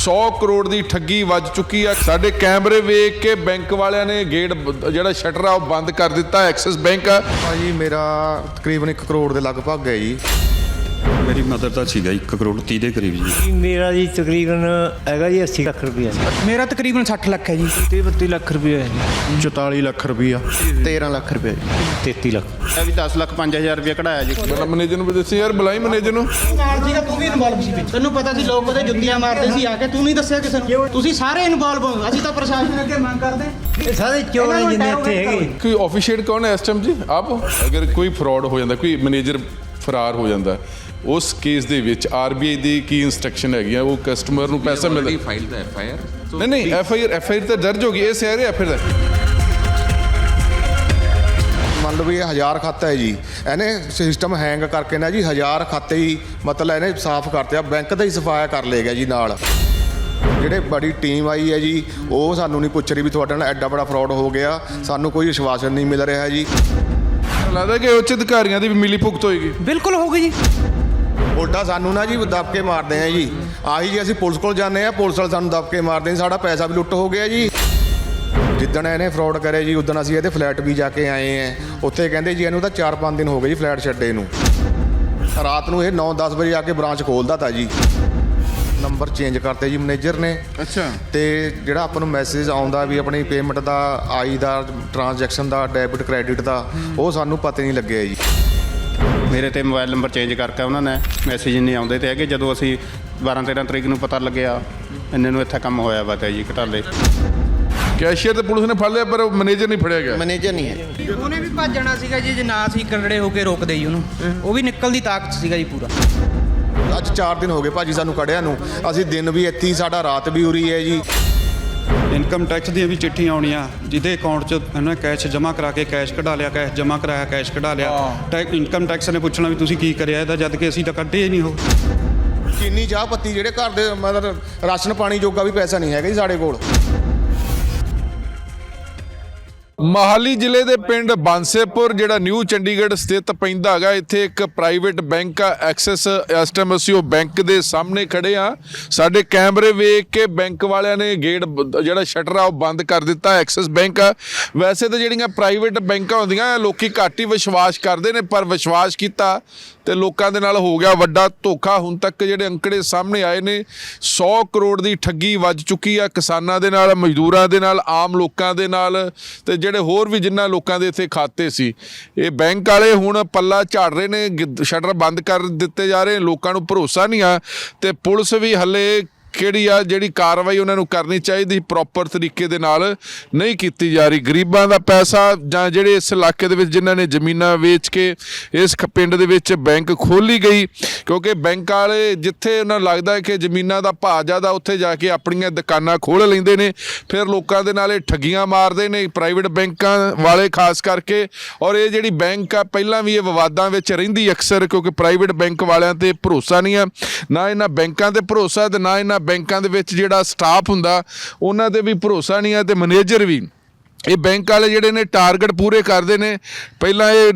100 ਕਰੋੜ ਦੀ ਠੱਗੀ ਵੱਜ ਚੁੱਕੀ ਆ। ਸਾਡੇ ਕੈਮਰੇ ਵੇਖ ਕੇ ਬੈਂਕ ਵਾਲਿਆਂ ਨੇ ਗੇਟ, ਜਿਹੜਾ ਸ਼ਟਰ ਆ, ਉਹ ਬੰਦ ਕਰ ਦਿੱਤਾ। ਐਕਸਿਸ ਬੈਂਕ ਆ। ਭਾਜੀ, ਮੇਰਾ ਤਕਰੀਬਨ 1 ਕਰੋੜ ਦੇ ਲਗਭਗ ਹੈ ਜੀ। ਮੇਰੀ ਮਦਰ ਦਾ ਸੀਗਾ 1 ਕਰੋੜ 30 ਦੇ ਕਰੀਬ ਜੀ। ਮੇਰਾ ਜੀ ਤਕਰੀਬਨ ਹੈਗਾ ਜੀ 80 ਲੱਖ ਰੁਪਇਆ। ਮੇਰਾ ਤਕਰੀਬਨ 60 ਲੱਖ ਹੈ ਜੀ। 30 32 ਲੱਖ ਰੁਪਏ ਹੈ ਜੀ। 44 ਲੱਖ ਰੁਪਈਆ 13 ਲੱਖ ਰੁਪਏ 33 ਲੱਖ। ਇਹ ਵੀ 10 ਲੱਖ 5000 ਰੁਪਏ ਕਢਾਇਆ ਜੀ। ਮਤਲਬ ਮੈਨੇਜਰ ਨੂੰ ਵੀ ਦੱਸੀ ਯਾਰ ਬੁਲਾਈ ਮੈਨੇਜਰ ਨੂੰ। ਨਾਲ ਸੀਗਾ ਤੂੰ ਵੀ ਇਨਵੋਲਵ ਸੀ। ਵਿੱਚ ਤੈਨੂੰ ਪਤਾ ਸੀ ਲੋਕ ਉਹਦੇ ਜੁੱਤੀਆਂ ਮਾਰਦੇ ਸੀ ਆ ਕੇ ਤੂੰ ਨਹੀਂ ਦੱਸਿਆ ਕਿਸੇ ਨੂੰ? ਤੁਸੀਂ ਸਾਰੇ ਇਨਵੋਲਵ ਹੋ। ਅਸੀਂ ਤਾਂ ਪ੍ਰਸ਼ਾਸਨ ਅੱਗੇ ਮੰਗ ਕਰਦੇ ਇਹ ਸਾਰੇ ਚੋਰ ਨੇ ਜਿੰਨੇ ਇੱਥੇ ਹੈਗੇ। ਕੋਈ ਆਫੀਸ਼ੀਏਟ ਕੌਣ ਹੈ ਇਸ ਟਾਈਮ ਜੀ? ਆਪ? ਅਗਰ ਕੋਈ ਫਰਾਡ ਹੋ ਜਾਂਦਾ ਕੋਈ ਮੈਨੇਜਰ ਫਰਾਰ ਹੋ ਜਾਂਦਾ ਉਸ ਕੇਸ ਦੇ ਵਿੱਚ ਆਰਬੀਆਈ ਦੀ ਕੀ ਇਨਸਟਰਕਸ਼ਨ ਹੈਗੀ ਆ? ਉਹ ਕਸਟਮਰ ਨੂੰ ਪੈਸਾ ਮਿਲਦਾ ਫਾਈਲ ਦਾ ਐਫ ਆਈ ਆਰ ਨਹੀਂ ਨਹੀਂ F I R F I R ਤਾਂ ਦਰਜ ਹੋ ਗਈ ਇਹ ਸਾਰੇ ਐਫ ਆਈ ਆਰ ਮੰਨ ਲਓ ਵੀ ਇਹ ਹਜ਼ਾਰ ਖਾਤਾ ਹੈ ਜੀ। ਇਹਨੇ ਸਿਸਟਮ ਹੈਂਗ ਕਰਕੇ ਨਾ ਜੀ ਹਜ਼ਾਰ ਖਾਤੇ ਹੀ ਮਤਲਬ ਇਹਨੇ ਸਾਫ਼ ਕਰਤੇ ਆ ਬੈਂਕ ਦਾ ਹੀ ਸਫਾਇਆ ਕਰ ਲੇਗਾ ਜੀ ਨਾਲ। ਜਿਹੜੇ ਬੜੀ ਟੀਮ ਆਈ ਹੈ ਜੀ ਉਹ ਸਾਨੂੰ ਨਹੀਂ ਪੁੱਛ ਰਹੀ ਵੀ ਤੁਹਾਡੇ ਨਾਲ ਐਡਾ ਬੜਾ ਫਰਾਡ ਹੋ ਗਿਆ ਸਾਨੂੰ ਕੋਈ ਵਿਸ਼ਵਾਸਨ ਨਹੀਂ ਮਿਲ ਰਿਹਾ ਜੀ। ਲੱਗਦਾ ਕਿ ਉੱਚ ਅਧਿਕਾਰੀਆਂ ਦੀ ਵੀ ਮਿਲੀ ਭੁਗਤ ਹੋਏਗੀ। ਬਿਲਕੁਲ ਹੋ ਗਈ ਜੀ। ਉਲਟਾ ਸਾਨੂੰ ਨਾ ਜੀ ਦਬਕੇ ਮਾਰਦੇ ਆ ਜੀ। ਆਹੀ ਜੀ ਅਸੀਂ ਪੁਲਿਸ ਕੋਲ ਜਾਂਦੇ ਆ ਪੁਲਿਸ ਵਾਲੇ ਸਾਨੂੰ ਦਬਕੇ ਮਾਰਦੇ ਨੇ ਸਾਡਾ ਪੈਸਾ ਵੀ ਲੁੱਟ ਹੋ ਗਿਆ ਜੀ। ਜਿੱਦਣ ਇਹਨੇ ਫਰਾਡ ਕਰਿਆ ਜੀ ਉਦੋਂ ਅਸੀਂ ਇਹਦੇ ਫਲੈਟ ਵੀ ਜਾ ਕੇ ਆਏ ਆ। ਉੱਥੇ ਕਹਿੰਦੇ ਜੀ ਇਹਨੂੰ ਤਾਂ 4-5 ਦਿਨ ਹੋ ਗਏ ਜੀ ਫਲੈਟ ਛੱਡੇ ਨੂੰ। ਰਾਤ ਨੂੰ ਇਹ 9-10 ਵਜੇ ਆ ਕੇ ਬ੍ਰਾਂਚ ਖੋਲਦਾ ਤਾ ਜੀ। ਨੰਬਰ ਚੇਂਜ ਕਰਤੇ ਜੀ ਮੈਨੇਜਰ ਨੇ। ਅੱਛਾ। ਤੇ ਜਿਹੜਾ ਆਪਾਂ ਨੂੰ ਮੈਸੇਜ ਆਉਂਦਾ ਵੀ ਆਪਣੀ ਪੇਮੈਂਟ ਦਾ ਆਈ ਦਾ ਟ੍ਰਾਂਜੈਕਸ਼ਨ ਦਾ ਡੈਬਿਟ ਕ੍ਰੈਡਿਟ ਦਾ ਉਹ ਸਾਨੂੰ ਪਤਾ ਨਹੀਂ ਲੱਗਿਆ ਜੀ। ਮੇਰੇ ਤੇ ਮੋਬਾਈਲ ਨੰਬਰ ਚੇਂਜ ਕਰਕੇ ਉਹਨਾਂ ਨੇ ਮੈਸੇਜ ਨਹੀਂ ਆਉਂਦੇ ਤੇ ਹੈਗੇ ਜਦੋਂ ਅਸੀਂ 12 13 ਤਰੀਕ ਨੂੰ ਪਤਾ ਲੱਗਿਆ ਇੰਨੇ ਨੂੰ ਇੱਥੇ ਕੰਮ ਹੋਇਆ ਵਾ ਤੇ ਜੀ ਘਟਾਲੇ। ਕੈਸ਼ੀਅਰ ਤੇ ਪੁਲਿਸ ਨੇ ਫੜ ਲਿਆ ਪਰ ਮੈਨੇਜਰ ਨਹੀਂ ਫੜਿਆ ਗਿਆ। ਮੈਨੇਜਰ ਨਹੀਂ ਹੈ। ਉਹਨੇ ਵੀ ਭੱਜਣਾ ਸੀਗਾ ਜੀ ਜੇ ਨਾ ਅਸੀਂ ਕੰਗੜੇ ਹੋ ਕੇ ਰੋਕਦੇ ਜੀ ਉਹਨੂੰ। ਉਹ ਵੀ ਨਿਕਲ ਦੀ ਤਾਕਤ ਸੀਗਾ ਜੀ ਪੂਰਾ। ਅੱਜ 4 ਦਿਨ ਹੋ ਗਏ ਭਾਜੀ ਸਾਨੂੰ ਕੜਿਆ ਨੂੰ। ਅਸੀਂ ਦਿਨ ਵੀ ਇੱਥੇ ਹੀ ਸਾਡਾ ਰਾਤ ਵੀ ਉਰੀ ਹੈ ਜੀ। ਇਨਕਮ ਟੈਕਸ ਦੀਆਂ ਵੀ ਚਿੱਠੀਆਂ ਆਉਣੀਆਂ ਜਿਹਦੇ ਅਕਾਊਂਟ 'ਚ ਇਹਨਾਂ ਕੈਸ਼ ਜਮ੍ਹਾਂ ਕਰਾ ਕੇ ਕੈਸ਼ ਕਢਾ ਲਿਆ ਕੈਸ਼ ਜਮ੍ਹਾਂ ਕਰਾਇਆ ਕੈਸ਼ ਕਢਾ ਲਿਆ ਟੈਕ ਇਨਕਮ ਟੈਕਸ ਨੇ ਪੁੱਛਣਾ ਵੀ ਤੁਸੀਂ ਕੀ ਕਰਿਆ ਇਹਦਾ ਜਦ ਕਿ ਅਸੀਂ ਤਾਂ ਕੱਢੇ ਹੀ ਨਹੀਂ ਉਹ। ਚੀਨੀ ਚਾਹ ਪੱਤੀ ਜਿਹੜੇ ਘਰ ਦੇ ਮਤਲਬ ਰਾਸ਼ਨ ਪਾਣੀ ਜੋਗਾ ਵੀ ਪੈਸਾ ਨਹੀਂ ਹੈਗਾ ਜੀ ਸਾਡੇ ਕੋਲ। ਮਹਾਲੀ ਜ਼ਿਲ੍ਹੇ ਦੇ ਪਿੰਡ ਬਾਂਸੇਪੁਰ, ਜਿਹੜਾ ਨਿਊ ਚੰਡੀਗੜ੍ਹ ਸਥਿਤ ਪੈਂਦਾ ਹੈਗਾ, ਇੱਥੇ ਇੱਕ ਪ੍ਰਾਈਵੇਟ ਬੈਂਕ ਆ ਐਕਸਿਸ ਇਸ ਟਾਈਮ ਅਸੀਂ ਉਹ ਬੈਂਕ ਦੇ ਸਾਹਮਣੇ ਖੜੇ ਆ ਸਾਡੇ ਕੈਮਰੇ ਵੇਖ ਕੇ ਬੈਂਕ ਵਾਲਿਆਂ ਨੇ ਗੇਟ ਬ- ਜਿਹੜਾ ਸ਼ਟਰ ਆ, ਉਹ ਬੰਦ ਕਰ ਦਿੱਤਾ ਐਕਸਿਸ ਬੈਂਕ ਆ। ਵੈਸੇ ਤਾਂ ਜਿਹੜੀਆਂ ਪ੍ਰਾਈਵੇਟ ਬੈਂਕਾਂ ਹੁੰਦੀਆਂ, ਲੋਕੀ ਘੱਟ ਹੀ ਵਿਸ਼ਵਾਸ ਕਰਦੇ ਨੇ, ਪਰ ਵਿਸ਼ਵਾਸ ਕੀਤਾ ਤੇ ਲੋਕਾਂ ਦੇ ਨਾਲ ਹੋ ਗਿਆ ਵੱਡਾ ਧੋਖਾ। ਹੁਣ ਤੱਕ ਜਿਹੜੇ ਅੰਕੜੇ ਸਾਹਮਣੇ ਆਏ ਨੇ 100 ਕਰੋੜ ਦੀ ਠੱਗੀ ਵੱਜ ਚੁੱਕੀ ਆ ਕਿਸਾਨਾਂ ਦੇ ਨਾਲ, ਮਜ਼ਦੂਰਾਂ ਦੇ ਨਾਲ, ਆਮ ਲੋਕਾਂ ਦੇ ਨਾਲ। ਤੇ ਜਿਹੜੇ ਜਿਹੜੇ ਹੋਰ ਵੀ ਜਿਨ੍ਹਾਂ ਲੋਕਾਂ ਦੇ ਇੱਥੇ ਖਾਤੇ ਸੀ, ਇਹ ਬੈਂਕ ਵਾਲੇ ਹੁਣ ਪੱਲਾ ਝਾੜ ਰਹੇ ਨੇ ਸ਼ਟਰ ਬੰਦ ਕਰ ਦਿੱਤੇ ਜਾ ਰਹੇ ਲੋਕਾਂ ਨੂੰ ਭਰੋਸਾ ਨਹੀਂ ਆ, ਤੇ ਪੁਲਿਸ ਵੀ ਹੱਲੇ ਕਿਹੜੀ ਆ ਜਿਹੜੀ ਕਾਰਵਾਈ ਉਹਨਾਂ ਨੂੰ ਕਰਨੀ ਚਾਹੀਦੀ ਪ੍ਰੋਪਰ ਤਰੀਕੇ ਦੇ ਨਾਲ ਨਹੀਂ ਕੀਤੀ ਜਾ ਰਹੀ। ਗਰੀਬਾਂ ਦਾ ਪੈਸਾ ਜਾਂ ਜਿਹੜੇ ਇਸ ਇਲਾਕੇ ਦੇ ਵਿੱਚ ਜਿਨ੍ਹਾਂ ਨੇ ਜ਼ਮੀਨਾਂ ਵੇਚ ਕੇ ਇਸ ਖ- ਪਿੰਡ ਦੇ ਵਿੱਚ ਬੈਂਕ ਖੋਲੀ ਗਈ, ਕਿਉਂਕਿ ਬੈਂਕ ਵਾਲੇ ਜਿੱਥੇ ਉਹਨਾਂ ਨੂੰ ਲੱਗਦਾ ਹੈ ਕਿ ਜ਼ਮੀਨਾਂ ਦਾ ਭਾਅ ਜ਼ਿਆਦਾ, ਉੱਥੇ ਜਾ ਕੇ ਆਪਣੀਆਂ ਦੁਕਾਨਾਂ ਖੋਲ੍ਹ ਲੈਂਦੇ ਨੇ, ਫਿਰ ਲੋਕਾਂ ਦੇ ਨਾਲ ਇਹ ਠੱਗੀਆਂ ਮਾਰਦੇ ਨੇ ਪ੍ਰਾਈਵੇਟ ਬੈਂਕਾਂ ਵਾਲੇ ਖਾਸ ਕਰਕੇ, ਔਰ ਇਹ ਜਿਹੜੀ ਬੈਂਕ ਆ, ਪਹਿਲਾਂ ਵੀ ਇਹ ਵਿਵਾਦਾਂ ਵਿੱਚ ਰਹਿੰਦੀ ਅਕਸਰ, ਕਿਉਂਕਿ ਪ੍ਰਾਈਵੇਟ ਬੈਂਕ ਵਾਲਿਆਂ ਤੇ ਭਰੋਸਾ ਨਹੀਂ ਆ, ਨਾ ਇਹਨਾਂ ਬੈਂਕਾਂ ਤੇ ਭਰੋਸਾ ਤੇ ਨਾ ਇਹਨਾਂ ਬੈਂਕਾਂ ਦੇ ਵਿੱਚ ਜਿਹੜਾ ਸਟਾਫ ਹੁੰਦਾ, ਉਹਨਾਂ ਤੇ ਵੀ ਭਰੋਸਾ ਨਹੀਂ ਆ ਤੇ ਮੈਨੇਜਰ ਵੀ। ਇਹ ਬੈਂਕ ਵਾਲੇ ਜਿਹੜੇ ਨੇ, ਟਾਰਗੇਟ ਪੂਰੇ ਕਰਦੇ ਨੇ। ਪਹਿਲਾਂ ਇਹ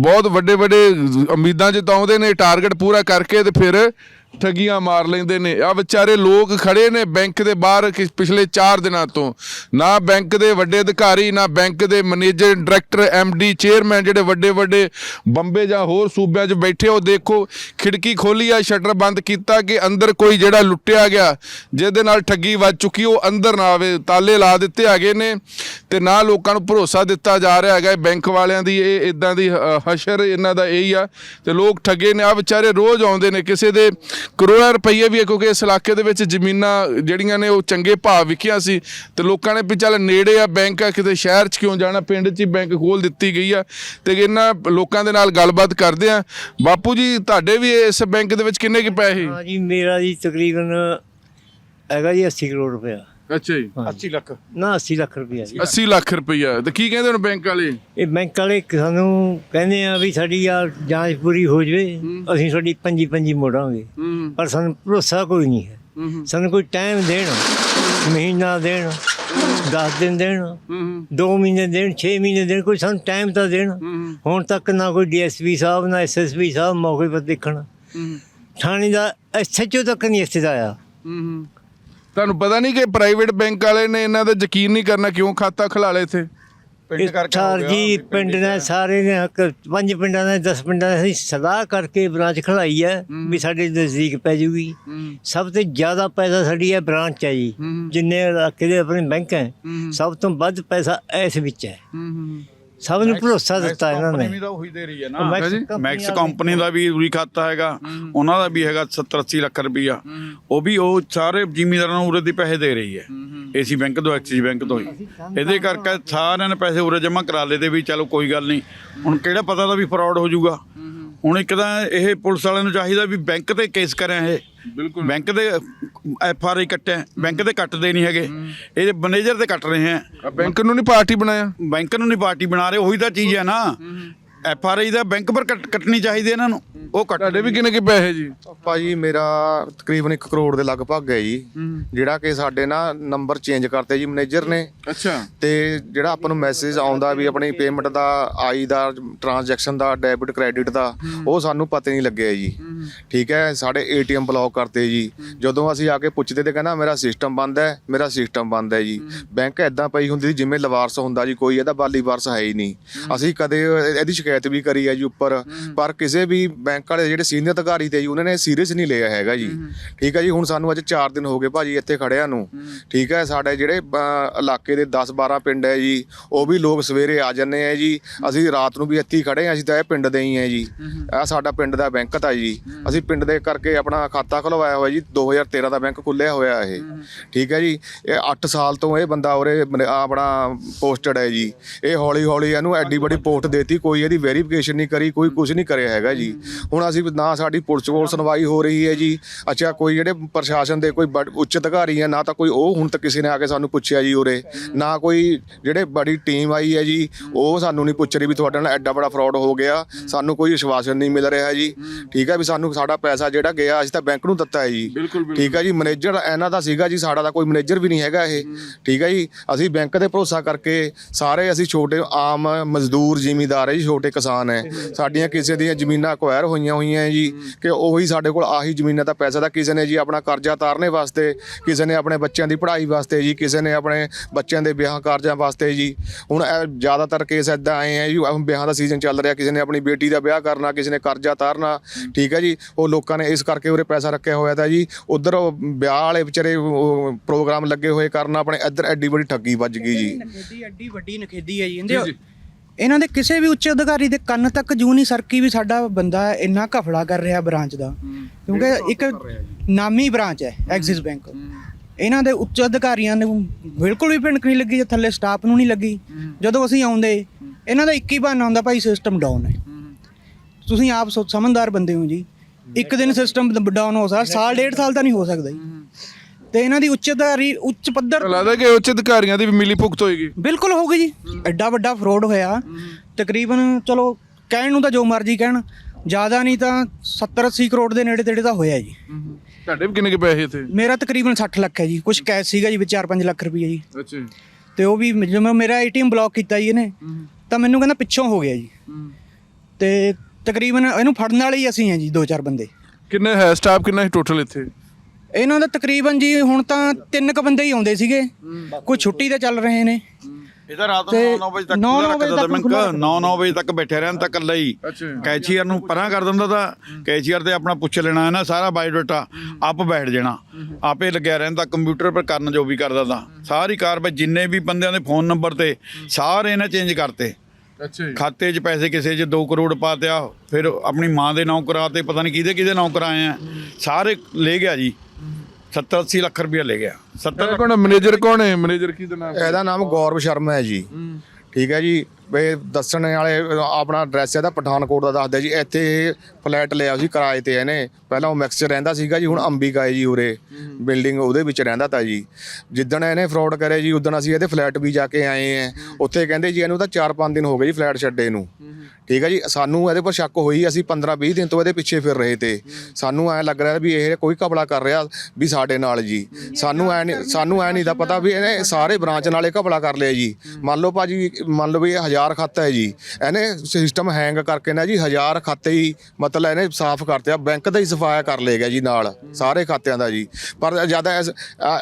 ਬਹੁਤ ਵੱਡੇ ਵੱਡੇ ਉਮੀਦਾਂ 'ਚ ਜਤਾਉਂਦੇ ਨੇ, ਟਾਰਗੇਟ ਪੂਰਾ ਕਰਕੇ ਤੇ ਫਿਰ ਠੱਗੀਆਂ ਮਾਰ ਲੈਂਦੇ ਨੇ। ਆ ਵਿਚਾਰੇ ਲੋਕ ਖੜੇ ਨੇ ਬੈਂਕ ਦੇ ਬਾਹਰ ਪਿਛਲੇ 4 ਦਿਨਾਂ ਤੋਂ। ਨਾ ਬੈਂਕ ਦੇ ਵੱਡੇ ਅਧਿਕਾਰੀ, ਨਾ ਬੈਂਕ ਦੇ ਮੈਨੇਜਰ, ਡਾਇਰੈਕਟਰ ਡੀ, ਚੇਅਰਮੈਨ ਜਿਹੜੇ ਵੱਡੇ ਵੱਡੇ ਬੰਬੇ ਜਾਂ ਹੋਰ ਸੂਬਿਆਂ 'ਚ ਬੈਠੇ ਹੋ ਦੇਖੋ, ਖਿੜਕੀ ਖੋਲੀ ਆ, ਸ਼ਟਰ ਬੰਦ ਕੀਤਾ ਕਿ ਅੰਦਰ ਕੋਈ ਜਿਹੜਾ ਲੁੱਟਿਆ ਗਿਆ, ਜਿਹਦੇ ਨਾਲ ਠੱਗੀ ਵੱਜ ਚੁੱਕੀ, ਉਹ ਅੰਦਰ ਨਾ ਆਵੇ, ਤਾਲੇ ਲਾ ਦਿੱਤੇ ਹੈਗੇ ਨੇ ਤੇ ਨਾ ਲੋਕਾਂ ਨੂੰ ਭਰੋਸਾ ਦਿੱਤਾ ਜਾ ਰਿਹਾ ਹੈਗਾ ਬੈਂਕ ਵਾਲਿਆਂ ਦੀ, ਇਹ ਇਦਾਂ ਦੀ ਹਸ਼ਰ ਇਹਨਾਂ ਦਾ ਇਹੀ ਆ ਤੇ ਲੋਕ ਠੱਗੇ ਨੇ। ਆ ਵਿਚਾਰੇ ਰੋਜ਼ ਆਉਂਦੇ ਨੇ, ਕਿਸੇ ਦੇ ਕਰੋੜਾਂ ਰੁਪਈਏ ਵੀ ਹੈ ਕਿਉਂਕਿ ਇਸ ਇਲਾਕੇ ਦੇ ਵਿੱਚ ਜ਼ਮੀਨਾਂ ਜਿਹੜੀਆਂ ਨੇ ਉਹ ਚੰਗੇ ਭਾਅ ਵਿਕਿਆ ਸੀ ਤੇ ਲੋਕਾਂ ਨੇ ਵੀ ਚੱਲ ਨੇੜੇ ਆ ਬੈਂਕ ਆ, ਕਿਤੇ ਸ਼ਹਿਰ 'ਚ ਕਿਉਂ ਜਾਣਾ? ਪਿੰਡ 'ਚ ਹੀ ਬੈਂਕ ਖੋਲ ਦਿੱਤੀ ਗਈ ਆ ਤੇ ਇਹਨਾਂ ਲੋਕਾਂ ਦੇ ਨਾਲ ਗੱਲਬਾਤ ਕਰਦੇ ਆ। ਬਾਪੂ ਜੀ, ਤੁਹਾਡੇ ਵੀ ਇਸ ਬੈਂਕ ਦੇ ਵਿੱਚ ਕਿੰਨੇ ਕੀ ਪੈਸੇ? ਹਾਂ ਜੀ, ਮੇਰਾ ਜੀ ਤਕਰੀਬਨ ਹੈਗਾ ਜੀ 80 ਕਰੋੜ ਰੁਪਇਆ। ਅੱਛਾ ਜੀ। 80 ਲੱਖ। ਨਾ 80 ਲੱਖ ਰੁਪਇਆ ਜੀ। 80 ਲੱਖ ਰੁਪਈਆ। ਤੇ ਕੀ ਕਹਿੰਦੇ ਹੁਣ ਬੈਂਕ ਵਾਲੇ? ਇਹ ਬੈਂਕ ਵਾਲੇ ਸਾਨੂੰ ਕਹਿੰਦੇ ਆ ਵੀ ਸਾਡੀ ਆ ਜਾਂਚ ਪੂਰੀ ਹੋ ਜਵੇ ਅਸੀਂ ਤੁਹਾਡੀ ਪੰਜੀ ਪੰਜੀ ਮੋੜਾਂਗੇ। ਪਰ ਸਾਨੂੰ ਭਰੋਸਾ ਕੋਈ ਨਹੀਂ ਹੈ। ਸਾਨੂੰ ਕੋਈ ਟਾਈਮ ਦੇਣ ਮਹੀਨਾ ਦੇਣ 10 ਦਿਨ ਦੇਣ ਹੂੰ 2 ਮਹੀਨੇ ਦੇਣ 6 ਮਹੀਨੇ ਦੇਣ ਕੋਈ ਸਾਨੂੰ ਟਾਈਮ ਤਾਂ ਦੇਣ। ਹੁਣ ਤੱਕ ਨਾ ਕੋਈ ਡੀਐਸਪੀ ਸਾਹਿਬ ਨਾ ਐਸਐਸਪੀ ਸਾਹਿਬ ਮੌਕੇ ਪਰ ਦੇਖਣ। ਥਾਣੇ ਦਾ ਐਸਐਚਓ ਤੱਕ ਨਹੀਂ ਇੱਥੇ ਦਾ ਆਇਆ। ਤੁਹਾਨੂੰ ਪਤਾ ਨਹੀਂ ਕਿ ਪ੍ਰਾਈਵੇਟ ਬੈਂਕ ਵਾਲੇ ਨੇ ਇਹਨਾਂ ਦਾ ਯਕੀਨ ਨਹੀਂ ਕਰਨਾ ਕਿਉਂ ਖਾਤਾ ਖੁਲਾ ਲਏ ਇੱਥੇ? ਇਸ ਸਾਰ ਜੀ ਪਿੰਡ ਨੇ ਸਾਰੇ ਨੇ ਹੱਕ ਪੰਜ ਪਿੰਡਾਂ ਦੇ 10 ਪਿੰਡਾਂ ਦੇ ਅਸੀਂ ਸਲਾਹ ਕਰਕੇ ਬ੍ਰਾਂਚ ਖੜਾਈ ਹੈ ਵੀ ਸਾਡੇ ਨਜ਼ਦੀਕ ਪੈ ਜੂਗੀ। ਸਭ ਤੋਂ ਜ਼ਿਆਦਾ ਪੈਸਾ ਸਾਡੀ ਹੈ ਬ੍ਰਾਂਚ ਹੈ ਜੀ ਜਿੰਨੇ ਇਲਾਕੇ ਦੇ ਆਪਣੇ ਬੈਂਕ ਹੈ ਸਭ ਤੋਂ ਵੱਧ ਪੈਸਾ ਇਸ ਵਿੱਚ ਹੈ। ਸਭ ਨੂੰ ਭਰੋਸਾ ਦਿੱਤਾ ਇਹਨਾਂ ਕੰਪਨੀ ਨੇ। ਵੀ ਤਾਂ ਉਹੀ ਦੇ ਰਹੀ ਹੈ ਨਾ। ਕੰਪਨੀ ਮੈਕਸ ਕੰਪਨੀ ਦਾ ਵੀ ਉਰੀ ਖਾਤਾ ਹੈਗਾ। ਉਹਨਾਂ ਦਾ ਵੀ ਹੈਗਾ 70 80 ਲੱਖ ਰੁਪਈਆ। ਉਹ ਵੀ ਉਹ ਸਾਰੇ ਜ਼ਿਮੀਂਦਾਰਾਂ ਨੂੰ ਉਰੇ ਦੇ ਪੈਸੇ ਦੇ ਰਹੀ ਹੈ। ਏਸੀ ਬੈਂਕ ਤੋਂ ਐਕਸਿਸ ਬੈਂਕ ਤੋਂ ਹੀ। ਇਹਦੇ ਕਰਕੇ ਸਾਰਿਆਂ ਨੇ ਪੈਸੇ ਉਰੇ ਜਮ੍ਹਾਂ ਕਰਾ ਲਏ ਤੇ ਵੀ ਚਲੋ ਕੋਈ ਗੱਲ ਨਹੀਂ। ਹੁਣ ਕਿਹੜਾ ਪਤਾ ਦਾ ਵੀ ਫਰਾਡ ਹੋ ਜਾਊਗਾ। ਹੁਣ ਇੱਕ ਤਾਂ ਇਹ ਪੁਲਿਸ ਵਾਲਿਆਂ ਨੂੰ ਚਾਹੀਦਾ ਵੀ ਬੈਂਕ ਤੇ ਕੇਸ ਕਰਿਆ ਇਹ। ਬਿਲਕੁਲ। ਬੈਂਕ ਦੇ ਐਫ ਆਰ ਆਈ ਕੱਟਿਆ। ਬੈਂਕ ਦੇ ਕੱਟਦੇ ਨਹੀਂ ਹੈਗੇ। ਇਹ ਮੈਨੇਜਰ ਤੇ ਕੱਟ ਰਹੇ ਹੈ। ਬੈਂਕ ਨੂੰ ਨਹੀਂ ਪਾਰਟੀ ਬਣਾਇਆ। ਬੈਂਕ ਨੂੰ ਨਹੀਂ ਪਾਰਟੀ ਬਣਾ ਰਹੇ ਉਹੀ ਤਾਂ ਚੀਜ਼ ਹੈ ਨਾ। ਐਫ ਆਰ ਆਈ ਦਾ ਬੈਂਕ ਪਰ ਕੱਟ- ਕੱਟਣੀ ਚਾਹੀਦੀ ਹੈ ਇਹਨਾਂ ਨੂੰ ਉਹ ਕੱਟ ਤੁਹਾਡੇ ਵੀ ਕਿੰਨੇ ਕਿ ਪੈਸੇ ਜੀ? ਭਾਜੀ ਮੇਰਾ ਤਕਰੀਬਨ 1 ਕਰੋੜ ਦੇ ਲਗਭਗ ਹੈ ਜੀ। ਜਿਹੜਾ ਕਿ ਸਾਡੇ ਨਾ ਨੰਬਰ ਚੇਂਜ ਕਰਤੇ ਜੀ ਮੈਨੇਜਰ ਨੇ। ਅੱਛਾ। ਤੇ ਜਿਹੜਾ ਆਪਾਂ ਨੂੰ ਮੈਸੇਜ ਆਉਂਦਾ ਵੀ ਆਪਣੀ ਪੇਮੈਂਟ ਦਾ ਆਈ ਦਾ ਟ੍ਰਾਂਜੈਕਸ਼ਨ ਦਾ ਡੈਬਿਟ ਕ੍ਰੈਡਿਟ ਦਾ ਉਹ ਸਾਨੂੰ ਪਤਾ ਨਹੀਂ ਲੱਗਿਆ ਜੀ। ਠੀਕ ਹੈ ਸਾਡੇ ਏਟੀਐਮ ਬਲੌਕ ਕਰਤੇ ਜੀ। ਜਦੋਂ ਅਸੀਂ ਆ ਕੇ ਪੁੱਛਦੇ ਤੇ ਕਹਿੰਦਾ ਮੇਰਾ ਸਿਸਟਮ ਬੰਦ ਹੈ ਮੇਰਾ ਸਿਸਟਮ ਬੰਦ ਹੈ ਜੀ। ਬੈਂਕ ਐਦਾਂ ਪਈ ਹੁੰਦੀ ਸੀ ਜਿਵੇਂ ਲਵਾਰਸ ਹੁੰਦਾ ਜੀ ਕੋਈ ਇਹਦਾ ਬਾਲੀ ਵਾਰਸ ਹੈ ਹੀ ਨਹੀਂ। ਅਸੀਂ ਕਦੇ ਇਹਦੀ ਸ਼ਿਕਾਇਤ ਵੀ ਕਰੀ ਹੈ ਜੀ ਉੱਪਰ। ਪਰ ਕਿਸੇ ਵੀ ਬੈਂਕ ਵਾਲੇ ਜਿਹੜੇ ਸੀਨੀਅਰ ਅਧਿਕਾਰੀ ਤੇ ਜੀ ਉਹਨਾਂ ਨੇ ਸੀਰੀਅਸ ਨਹੀਂ ਲਿਆ ਹੈਗਾ ਜੀ। ਠੀਕ ਹੈ ਜੀ ਹੁਣ ਸਾਨੂੰ ਅੱਜ 4 ਦਿਨ ਹੋ ਗਏ ਭਾਜੀ ਇੱਥੇ ਖੜਿਆਂ ਨੂੰ। ਠੀਕ ਹੈ ਸਾਡੇ ਜਿਹੜੇ ਇਲਾਕੇ ਦੇ 10 12 ਪਿੰਡ ਹੈ ਜੀ ਉਹ ਵੀ ਲੋਕ ਸਵੇਰੇ ਆ ਜੰਨੇ ਆ ਜੀ। ਅਸੀਂ ਰਾਤ ਨੂੰ ਵੀ ਇੱਥੇ ਖੜੇ ਆ ਅਸੀਂ ਤਾਂ ਇਹ ਪਿੰਡ ਦੇ ਹੀ ਆ ਜੀ। ਇਹ ਸਾਡਾ ਪਿੰਡ ਦਾ ਬੈਂਕ ਤਾਂ ਜੀ। ਅਸੀਂ ਪਿੰਡ ਦੇ ਕਰਕੇ ਆਪਣਾ ਖਾਤਾ ਖੁਲਵਾਇਆ ਹੋਇਆ ਜੀ 2013 ਦਾ ਬੈਂਕ ਖੁੱਲਿਆ ਹੋਇਆ ਇਹ। ਠੀਕ ਹੈ ਜੀ ਇਹ 8 ਸਾਲ ਤੋਂ ਇਹ ਬੰਦਾ ਉਰੇ ਆਪਣਾ ਪੋਸਟਡ ਹੈ ਜੀ। ਇਹ ਹੌਲੀ ਹੌਲੀ ਇਹਨੂੰ ਐਡੀ ਵੱਡੀ ਪੋਸਟ ਦੇਤੀ ਕੋਈ ਇਹਦੀ ਵੈਰੀਫਿਕੇਸ਼ਨ ਨਹੀਂ ਕਰੀ ਕੋਈ ਕੁਝ ਨਹੀਂ ਕਰਿਆ ਹੈਗਾ ਜੀ। ਹੁਣ ਅਸੀਂ ਨਾ ਸਾਡੀ ਪੁਲਿਸ ਕੋਲ ਸੁਣਵਾਈ ਹੋ ਰਹੀ ਹੈ ਜੀ। ਅੱਛਾ ਕੋਈ ਜਿਹੜੇ ਪ੍ਰਸ਼ਾਸਨ ਦੇ ਕੋਈ ਉੱਚ ਅਧਿਕਾਰੀ ਹੈ ਨਾ ਤਾਂ ਕੋਈ ਉਹ ਹੁਣ ਤੱਕ ਕਿਸੇ ਨੇ ਆ ਕੇ ਸਾਨੂੰ ਪੁੱਛਿਆ ਜੀ ਉਰੇ। ਨਾ ਕੋਈ ਜਿਹੜੇ ਬੜੀ ਟੀਮ ਆਈ ਹੈ ਜੀ ਉਹ ਸਾਨੂੰ ਨਹੀਂ ਪੁੱਛ ਰਹੀ ਵੀ ਤੁਹਾਡੇ ਨਾਲ ਐਡਾ ਬੜਾ ਫਰਾਡ ਹੋ ਗਿਆ। ਸਾਨੂੰ ਕੋਈ ਵਿਸ਼ਵਾਸ ਨਹੀਂ ਮਿਲ ਰਿਹਾ ਜੀ। ਠੀਕ ਹੈ ਵੀ ਸਾਨੂੰ ਸਾਡਾ ਪੈਸਾ ਜਿਹੜਾ ਗਿਆ ਅਸੀਂ ਤਾਂ ਬੈਂਕ ਨੂੰ ਦਿੱਤਾ ਹੈ ਜੀ। ਠੀਕ ਹੈ ਜੀ ਮੈਨੇਜਰ ਇਹਨਾਂ ਦਾ ਸੀਗਾ ਜੀ ਸਾਡਾ ਤਾਂ ਕੋਈ ਮੈਨੇਜਰ ਵੀ ਨਹੀਂ ਹੈਗਾ ਇਹ। ਠੀਕ ਹੈ ਜੀ ਅਸੀਂ ਬੈਂਕ ਤੇ ਭਰੋਸਾ ਕਰਕੇ ਸਾਰੇ ਅਸੀਂ ਛੋਟੇ ਆਮ ਮਜ਼ਦੂਰ ਜ਼ਿਮੀਂਦਾਰ ਹੈ ਜੀ ਛੋਟੇ ਕਿਸਾਨ ਹੈ। ਸਾਡੀਆਂ ਕਿਸੇ ਦੀਆਂ ਜ਼ਮੀਨਾਂ ਅਕਵਾਇਰ ਹੋਈਆਂ ਹੋਈਆਂ ਹੈ ਜੀ ਕਿ ਉਹੀ ਸਾਡੇ ਕੋਲ ਆਹੀ ਜ਼ਮੀਨਾਂ ਦਾ ਪੈਸਾ ਦਾ ਕਿਸੇ ਨੇ ਜੀ ਆਪਣਾ ਕਰਜ਼ਾ ਤਾਰਨੇ ਵਾਸਤੇ ਕਿਸੇ ਨੇ ਆਪਣੇ ਬੱਚਿਆਂ ਦੀ ਪੜ੍ਹਾਈ ਵਾਸਤੇ ਜੀ ਕਿਸੇ ਨੇ ਆਪਣੇ ਬੱਚਿਆਂ ਦੇ ਵਿਆਹ ਕਾਰਜਾਂ ਵਾਸਤੇ ਜੀ। ਹੁਣ ਇਹ ਜ਼ਿਆਦਾਤਰ ਕੇਸ ਇਦਾਂ ਆਏ ਹੈ ਜੀ ਹੁਣ ਵਿਆਹਾਂ ਦਾ ਸੀਜ਼ਨ ਚੱਲ ਰਿਹਾ ਕਿਸੇ ਨੇ ਆਪਣੀ ਬੇਟੀ ਦਾ ਵਿਆਹ ਕਰਨਾ ਕਿਸੇ ਨੇ ਕਰਜ਼ਾ ਤਾਰਨਾ ਠੀਕ ਹੈ ਜੀ। ਉਹ ਲੋਕਾਂ ਨੇ ਇਸ ਕਰਕੇ ਉਰੇ ਪੈਸਾ ਰੱਖਿਆ ਹੋਇਆ ਤਾਂ ਜੀ ਉਧਰ ਵਿਆਹ ਵਾਲੇ ਵਿਚਾਰੇ ਉਹ ਪ੍ਰੋਗਰਾਮ ਲੱਗੇ ਹੋਏ ਕਰਨ ਆਪਣੇ ਇੱਧਰ ਐਡੀ ਵੱਡੀ ਠੱਗੀ ਵੱਜ ਗਈ ਜੀ। ਨਖੇਦੀ ਐਡੀ ਵੱਡੀ ਨਖੇਦੀ ਹੈ ਜੀ। ਇਹਦੇ ਇਹਨਾਂ ਦੇ ਕਿਸੇ ਵੀ ਉੱਚ ਅਧਿਕਾਰੀ ਦੇ ਕੰਨ ਤੱਕ ਜੂ ਨਹੀਂ ਸਰਕੀ ਵੀ ਸਾਡਾ ਬੰਦਾ ਇੰਨਾ ਘਫੜਾ ਕਰ ਰਿਹਾ ਬ੍ਰਾਂਚ ਦਾ। ਕਿਉਂਕਿ ਇੱਕ ਨਾਮੀ ਬ੍ਰਾਂਚ ਹੈ ਐਕਸਿਸ ਬੈਂਕ ਇਹਨਾਂ ਦੇ ਉੱਚ ਅਧਿਕਾਰੀਆਂ ਨੂੰ ਬਿਲਕੁਲ ਵੀ ਭਿਣਕ ਨਹੀਂ ਲੱਗੀ ਜੇ ਥੱਲੇ ਸਟਾਫ ਨੂੰ ਨਹੀਂ ਲੱਗੀ। ਜਦੋਂ ਅਸੀਂ ਆਉਂਦੇ ਇਹਨਾਂ ਦਾ ਇੱਕ ਹੀ ਬਹਾਨਾ ਹੁੰਦਾ ਭਾਈ ਸਿਸਟਮ ਡਾਊਨ ਹੈ। ਤੁਸੀਂ ਆਪ ਸਮਝਦਾਰ ਬੰਦੇ ਹੋ ਜੀ। ਇੱਕ ਦਿਨ ਸਿਸਟਮ ਡਾਊਨ ਹੋ ਸਕਦਾ ਸਾਲ ਡੇਢ ਸਾਲ ਤਾਂ ਨਹੀਂ ਹੋ ਸਕਦਾ ਜੀ। ਤੇ ਇਹਨਾਂ ਦੀ ਉੱਚ ਅਧਿਕਾਰੀ ਉੱਚ ਪੱਧਰ ਲੱਗਦਾ ਕਿ ਉੱਚ ਅਧਿਕਾਰੀਆਂ ਦੀ ਵੀ ਮਿਲੀ ਭੁਗਤ ਹੋਏਗੀ। ਬਿਲਕੁਲ ਹੋ ਗਈ ਜੀ। ਐਡਾ ਵੱਡਾ ਫਰਾਡ ਹੋਇਆ। ਤਕਰੀਬਨ ਚਲੋ ਕਹਿਣ ਨੂੰ ਤਾਂ ਜੋ ਮਰਜ਼ੀ ਕਹਿਣ ਜ਼ਿਆਦਾ ਨਹੀਂ ਤਾਂ 70 80 ਕਰੋੜ ਦੇ ਨੇੜੇ ਤੇੜੇ ਤਾਂ ਹੋਇਆ ਜੀ। ਤੁਹਾਡੇ ਵੀ ਕਿੰਨੇ ਕਿ ਪੈਸੇ ਇੱਥੇ? ਮੇਰਾ ਤਕਰੀਬਨ 60 ਲੱਖ ਹੈ ਜੀ। ਕੁਝ ਕੈਸ਼ ਸੀਗਾ ਜੀ ਵਿੱਚ 4-5 ਲੱਖ ਰੁਪਏ ਜੀ। ਅੱਛਾ ਤੇ ਉਹ ਵੀ ਜਿਵੇਂ ਮੇਰਾ ਏਟੀਐਮ ਬਲੌਕ ਕੀਤਾ ਜੀ ਇਹਨੇ ਤਾਂ ਮੈਨੂੰ ਕਹਿੰਦਾ ਪਿੱਛੋਂ ਹੋ ਗਿਆ ਜੀ। ਤੇ ਤਕਰੀਬਨ ਇਹਨੂੰ ਫੜਨ ਵਾਲੇ ਹੀ ਅਸੀਂ ਹਾਂ ਜੀ ਦੋ ਚਾਰ ਬੰਦੇ। ਕਿੰਨੇ ਹੈ? ਸਟਾਫ ਕਿੰਨਾ ਹੈ ਟੋਟਲ ਇੱਥੇ? ਇਹਨਾਂ ਦਾ ਤਕਰੀਬਨ ਜੀ ਹੁਣ ਤਾਂ ਤਿੰਨ ਕ ਬੰਦੇ ਹੀ ਆਉਂਦੇ ਸੀਗੇ। ਕੋਈ ਛੁੱਟੀ ਤੇ ਚੱਲ ਰਹੇ ਨੇ। ਇਹ ਤਾਂ ਰਾਤ ਨੂੰ 9 ਵਜੇ ਤੱਕ ਨੌ- ਖੁੱਲ੍ਹਾ ਨੌ ਵਜੇ ਰੱਖਦਾ ਤੱਕ ਮੈਂ ਖੁੱਲ੍ਹਾ 9-9 ਵਜੇ ਤੱਕ ਬੈਠੇ ਰਹਿਣ ਤਾਂ ਇਕੱਲਾ ਹੀ ਕੈਸ਼ੀਅਰ ਨੂੰ ਪਰਾਂ ਕਰ ਦਿੰਦਾ ਤਾਂ ਕੈਸ਼ੀਅਰ ਤੇ ਆਪਣਾ ਪੁੱਛ ਲੈਣਾ ਹੈ ਨਾ ਸਾਰਾ ਬਾਇਓਡਾਟਾ ਆਪ ਬੈਠ ਜਾਣਾ। ਆਪੇ ਲੱਗਿਆ ਰਹਿੰਦਾ ਕੰਪਿਊਟਰ 'ਪਰ ਕਰਨ ਜੋ ਵੀ ਕਰਦਾ ਤਾਂ। ਸਾਰੀ ਕਾਰਵਾਈ ਜਿੰਨੇ ਵੀ ਬੰਦਿਆਂ ਦੇ ਫੋਨ ਨੰਬਰ ਤੇ ਸਾਰੇ ਇਹਨੇ ਚੇਂਜ ਕਰਤੇ। ਖਾਤੇ 'ਚ ਪੈਸੇ ਕਿਸੇ 'ਚ 2 ਕਰੋੜ ਪਾਤਿਆ ਫਿਰ ਆਪਣੀ ਮਾਂ ਦੇ ਨਾਂ ਕਰਾਤੇ ਪਤਾ ਨਹੀਂ ਕਿਹਦੇ ਕਿਹਦੇ ਨਾਂ ਕਰਾਏ ਆ ਸਾਰੇ ਲੈ ਗਿਆ ਜੀ। 70 80 ਲੱਖ ਰੁਪਇਆ ਲੈ ਗਿਆ। 70 ਕੌਣ ਮੈਨੇਜਰ ਕੌਣ ਹੈ? ਮੈਨੇਜਰ ਕੀ ਦਾ ਨਾਮ? ਇਹਦਾ ਨਾਮ ਗੌਰਵ ਸ਼ਰਮਾ ਹੈ ਜੀ। ਠੀਕ ਹੈ ਜੀ। ਵੀ ਦੱਸਣ ਵਾਲੇ ਆਪਣਾ ਐਡਰੈਸ ਇਹਦਾ ਪਠਾਨਕੋਟ ਦਾ ਦੱਸਦਾ ਜੀ। ਇੱਥੇ ਇਹ ਫਲੈਟ ਲਿਆ ਸੀ ਕਿਰਾਏ ਤੇ ਇਹਨੇ। ਪਹਿਲਾਂ ਉਹ ਮੈਕਸ 'ਚ ਰਹਿੰਦਾ ਸੀਗਾ ਜੀ ਹੁਣ ਅੰਬਿਕਾ ਹੈ ਜੀ ਉਰੇ। ਬਿਲਡਿੰਗ ਉਹਦੇ ਵਿੱਚ ਰਹਿੰਦਾ ਤਾ ਜੀ। ਜਿੱਦਣ ਇਹਨੇ ਫਰਾਡ ਕਰਿਆ ਜੀ ਉਦੋਂ ਅਸੀਂ ਇਹਦੇ ਫਲੈਟ ਵੀ ਜਾ ਕੇ ਆਏ ਆ। ਉੱਥੇ ਕਹਿੰਦੇ ਜੀ ਇਹਨੂੰ ਤਾਂ 4-5 ਦਿਨ ਹੋ ਗਏ ਜੀ ਫਲੈਟ ਛੱਡੇ ਨੂੰ। ਠੀਕ ਹੈ ਜੀ ਸਾਨੂੰ ਇਹਦੇ ਪਰ ਸ਼ੱਕ ਹੋਈ ਅਸੀਂ 15-20 ਦਿਨ ਤੋਂ ਇਹਦੇ ਪਿੱਛੇ ਫਿਰ ਰਹੇ ਤੇ। ਸਾਨੂੰ ਐ ਲੱਗ ਰਿਹਾ ਵੀ ਇਹ ਕੋਈ ਕਪੜਾ ਕਰ ਰਿਹਾ ਵੀ ਸਾਡੇ ਨਾਲ ਜੀ। ਸਾਨੂੰ ਐ ਸਾਨੂੰ ਐ ਨਹੀਂ ਦਾ ਪਤਾ ਵੀ ਇਹਨੇ ਸਾਰੇ ਬ੍ਰਾਂਚ ਨਾਲੇ ਕਪੜਾ ਕਰ ਲਿਆ ਜੀ। ਮੰਨ ਲਓ ਭਾਜੀ ਮੰਨ ਲਓ ਵੀ ਇਹ 1000 1000 ਖਾਤਾ ਹੈ ਜੀ। ਇਹਨੇ ਸਿਸਟਮ ਹੈਂਗ ਕਰਕੇ ਨਾ ਜੀ 1000 ਖਾਤੇ ਹੀ ਮਤਲਬ ਇਹਨੇ ਸਾਫ਼ ਕਰਤੇ ਆ। ਬੈਂਕ ਦਾ ਹੀ ਸਫਾਇਆ ਕਰ ਲਏ ਜੀ ਨਾਲ, ਸਾਰੇ ਖਾਤਿਆਂ ਦਾ ਜੀ। ਪਰ ਜ਼ਿਆਦਾ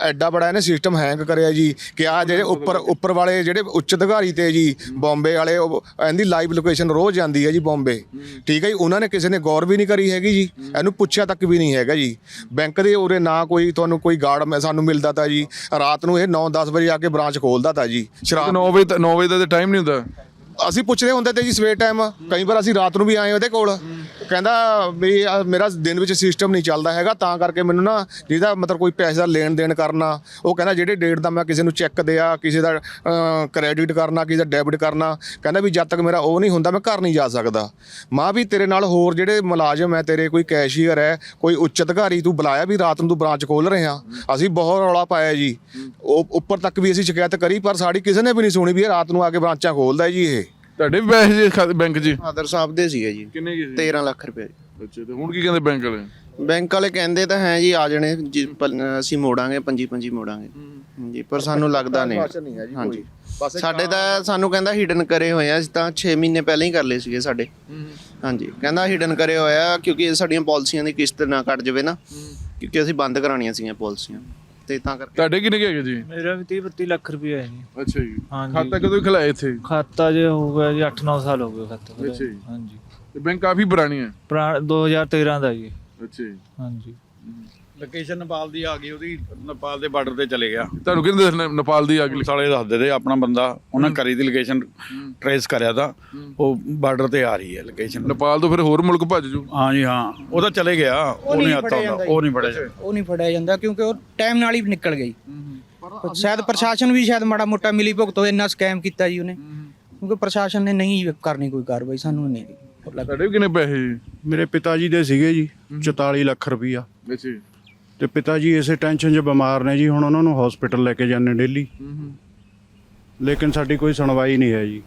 ਐਡਾ ਬੜਾ ਇਹਨੇ ਸਿਸਟਮ ਹੈਂਗ ਕਰਿਆ ਜੀ ਕਿ ਆ ਜਿਹੜੇ ਉੱਪਰ ਉੱਪਰ ਵਾਲੇ ਜਿਹੜੇ ਉੱਚ ਅਧਿਕਾਰੀ ਤੇ ਜੀ, ਬੰਬੇ ਵਾਲੇ ਇਹਦੀ ਲਾਈਵ ਲੋਕੇਸ਼ਨ ਰੋਜ਼ ਜਾਂਦੀ ਹੈ ਜੀ ਬੰਬੇ। ਠੀਕ ਹੈ ਜੀ, ਉਹਨਾਂ ਨੇ ਕਿਸੇ ਨੇ ਗੌਰ ਵੀ ਨਹੀਂ ਕਰੀ ਹੈਗੀ ਜੀ। ਇਹਨੂੰ ਪੁੱਛਿਆ ਤੱਕ ਵੀ ਨਹੀਂ ਹੈਗਾ ਜੀ। ਬੈਂਕ ਦੇ ਉਰੇ ਨਾ ਕੋਈ ਤੁਹਾਨੂੰ ਕੋਈ ਗਾਰਡ ਸਾਨੂੰ ਮਿਲਦਾ ਤਾਂ ਜੀ। ਰਾਤ ਨੂੰ ਇਹ 9-10 ਵਜੇ ਆ ਕੇ ਬ੍ਰਾਂਚ ਖੋਲਦਾ ਤਾਂ ਜੀ। ਸ਼ਰਾਬ 9 ਵਜੇ ਤੱਕ 9 ਵਜੇ ਦਾ ਟਾਈਮ ਨਹੀਂ ਹੁੰਦਾ। ਅਸੀਂ ਪੁੱਛਦੇ ਹੁੰਦੇ ਤੇ ਜੀ ਸਵੇਰ ਟਾਈਮ ਕਈ ਵਾਰ ਅਸੀਂ ਰਾਤ ਨੂੰ ਵੀ ਆਏ ਉਹਦੇ ਕੋਲ। ਕਹਿੰਦਾ ਵੀ ਆਹ ਮੇਰਾ ਦਿਨ ਵਿੱਚ ਸਿਸਟਮ ਨਹੀਂ ਚੱਲਦਾ ਹੈਗਾ, ਤਾਂ ਕਰਕੇ ਮੈਨੂੰ ਨਾ ਜਿਹਦਾ ਮਤਲਬ ਕੋਈ ਪੈਸੇ ਦਾ ਲੈਣ ਦੇਣ ਕਰਨਾ, ਉਹ ਕਹਿੰਦਾ ਜਿਹੜੇ ਡੇਟ ਦਾ ਮੈਂ ਕਿਸੇ ਨੂੰ ਚੈੱਕ ਦਿਆ, ਕਿਸੇ ਦਾ ਕ੍ਰੈਡਿਟ ਕਰਨਾ, ਕਿਸੇ ਦਾ ਡੈਬਿਟ ਕਰਨਾ, ਕਹਿੰਦਾ ਵੀ ਜਦ ਤੱਕ ਮੇਰਾ ਉਹ ਨਹੀਂ ਹੁੰਦਾ, ਮੈਂ ਘਰ ਨਹੀਂ ਜਾ ਸਕਦਾ। ਮਾਂ ਵੀ ਤੇਰੇ ਨਾਲ ਹੋਰ ਜਿਹੜੇ ਮੁਲਾਜ਼ਮ ਹੈ, ਤੇਰੇ ਕੋਈ ਕੈਸ਼ੀਅਰ ਹੈ, ਕੋਈ ਉੱਚ ਅਧਿਕਾਰੀ, ਤੂੰ ਬੁਲਾਇਆ ਵੀ ਰਾਤ ਨੂੰ ਤੂੰ ਬ੍ਰਾਂਚ ਖੋਲ ਰਿਹਾ ਅਸੀਂ ਬਹੁਤ ਰੌਲਾ ਪਾਇਆ ਜੀ। ਉਹ, ਉੱਪਰ ਤੱਕ ਵੀ ਅਸੀਂ ਸ਼ਿਕਾਇਤ ਕਰੀ, ਪਰ ਸਾਡੀ ਕਿਸੇ ਨੇ ਵੀ ਨਹੀਂ ਸੁਣੀ ਵੀ ਇਹ ਰਾਤ ਨੂੰ ਆ ਕੇ ਬ੍ਰਾਂਚਾਂ ਖੋਲਦਾ ਜੀ ਇਹ। ਤੁਹਾਡੇ ਵੀ ਪੈਸੇ ਜੀ ਖਾ- ਬੈਂਕ 'ਚ? ਫਾਦਰ ਸਾਹਿਬ ਦੇ ਸੀਗੇ ਜੀ। ਕਿੰਨੇ ਕੀ ਸੀ? 13 ਲੱਖ ਰੁਪਏ। ਅੱਛਾ ਤੇ ਹੁਣ ਕੀ ਕਹਿੰਦੇ ਬੈਂਕ ਵਾਲੇ? ਬੈਂਕ ਵਾਲੇ ਕਹਿੰਦੇ ਤਾਂ ਹੈ ਜੀ ਆ ਜਾਣੇ ਜੀ, ਅਸੀਂ ਮੋੜਾਂਗੇ ਪੰਜੀ ਪੰਜੀ ਮੋੜਾਂਗੇ ਜੀ ਪਰ ਸਾਨੂੰ ਲੱਗਦਾ ਨਹੀਂ। ਹਾਂਜੀ। ਸਾਡੇ ਤਾਂ ਸਾਨੂੰ ਕਹਿੰਦਾ ਹਿਡਨ ਕਰੇ ਹੋਏ ਆ ਅਸੀਂ ਤਾਂ 6 ਮਹੀਨੇ ਪਹਿਲਾਂ ਹੀ ਕਰ ਲਏ ਸੀਗੇ ਸਾਡੇ। ਹਾਂਜੀ ਕਹਿੰਦਾ ਹਿਡਨ ਕਰੇ ਹੋਇਆ ਕਿਉਂਕਿ ਇਹ ਸਾਡੀਆਂ ਪਾਲਿਸੀਆਂ ਦੀ ਕਿਸ਼ਤ ਨਾ ਕੱਟ ਜਾਵੇ ਨਾ ਕਿਉਂਕਿ ਅਸੀਂ ਬੰਦ ਕਰਾਉਣੀਆਂ ਸੀਗੀਆਂ ਪਾਲਿਸੀਆਂ। ਤੇ ਤਾਂ ਕਰਕੇ। ਤੁਹਾਡੇ ਕਿੰਨੇ ਕੁ ਹੈਗੇ ਜੀ? ਮੇਰਾ ਵੀ 30 32 ਲੱਖ ਰੁਪਏ ਹੈ ਜੀ। ਅੱਛਾ ਜੀ। ਹਾਂਜੀ। ਖਾਤਾ ਕਦੋਂ ਖਲਾਇਆ ਇੱਥੇ? ਖਾਤਾ ਜੇ ਹੋ ਗਿਆ ਜੀ 8-9 ਸਾਲ ਹੋ ਗਏ ਖਾਤਾ। ਅੱਛਾ ਜੀ। ਹਾਂਜੀ। ਤੇ ਬੈਂਕ ਕਾਫੀ ਪੁਰਾਣੀ ਹੈ। ਪੁਰਾਣਾ 2013 ਦਾ ਜੀ। ਅੱਛਾ ਜੀ। ਹਾਂਜੀ। ਲੋਕੇਸ਼ਨ ਨੇਪਾਲ ਦੀ ਆ ਗਈ ਉਹਦੀ ਨੇਪਾਲ ਦੇ ਬਾਰਡਰ ਤੇ ਚਲੇ ਗਿਆ। ਤੁਹਾਨੂੰ ਕਿਹਨੇ ਦੱਸਣਾ ਨੇਪਾਲ ਦੀ ਅਗਲੀ ਸਾਲੇ ਦੱਸਦੇ ਤੇ ਆਪਣਾ ਬੰਦਾ ਉਹਨਾਂ ਕਰੀ ਦੀ ਲੋਕੇਸ਼ਨ ਟਰੇਸ ਕਰਿਆ ਤਾਂ ਉਹ ਬਾਰਡਰ ਤੇ ਆ ਰਹੀ ਹੈ ਲੋਕੇਸ਼ਨ ਨੇਪਾਲ ਤੋਂ ਫਿਰ ਹੋਰ ਮੁਲਕ ਭੱਜ ਜੂ? ਹਾਂ ਜੀ ਹਾਂ। ਉਹ ਤਾਂ ਚਲੇ ਗਿਆ ਉਹ ਨਹੀਂ ਆਤਾ ਫੜਿਆ ਹੁੰਦਾ ਉਹ ਨਹੀਂ ਫੜਿਆ ਜਾਂਦਾ। ਉਹ ਨਹੀਂ ਫੜਿਆ ਜਾਂਦਾ ਕਿਉਂਕਿ ਉਹ ਟਾਈਮ ਨਾਲ ਹੀ ਨਿਕਲ ਗਈ। ਸ਼ਾਇਦ ਪ੍ਰਸ਼ਾਸਨ ਵੀ ਸ਼ਾਇਦ ਮਾੜਾ ਮੋਟਾ ਮਿਲੀ ਭੁਗਤੋ ਇੰਨਾ ਸਕੈਮ ਕੀਤਾ ਜੀ ਉਹਨੇ। ਕਿਉਂਕਿ ਪ੍ਰਸ਼ਾਸਨ ਨੇ ਨਹੀਂ ਕਰਨੀ ਕੋਈ ਕਾਰਵਾਈ ਸਾਨੂੰ ਨਹੀਂ ਤੁਹਾਡੇ ਕਿੰਨੇ ਪੈਸੇ? ਮੇਰੇ ਪਿਤਾ ਜੀ ਦੇ ਸੀਗੇ ਜੀ 44 ਲੱਖ ਰੁਪਈਆ। ਅੱਛਾ ਜੀ। ਤੇ ਪਿਤਾ ਜੀ ਇਸੇ ਟੈਨਸ਼ਨ 'ਚ ਬਿਮਾਰ ਨੇ ਜੀ ਹੁਣ ਉਹਨਾਂ ਨੂੰ ਹਸਪੀਟਲ ਲੈ ਕੇ ਜਾਂਦੇ ਡੇਲੀ ਲੇਕਿਨ ਸਾਡੀ ਕੋਈ ਸੁਣਵਾਈ ਨਹੀਂ ਹੈ ਜੀ।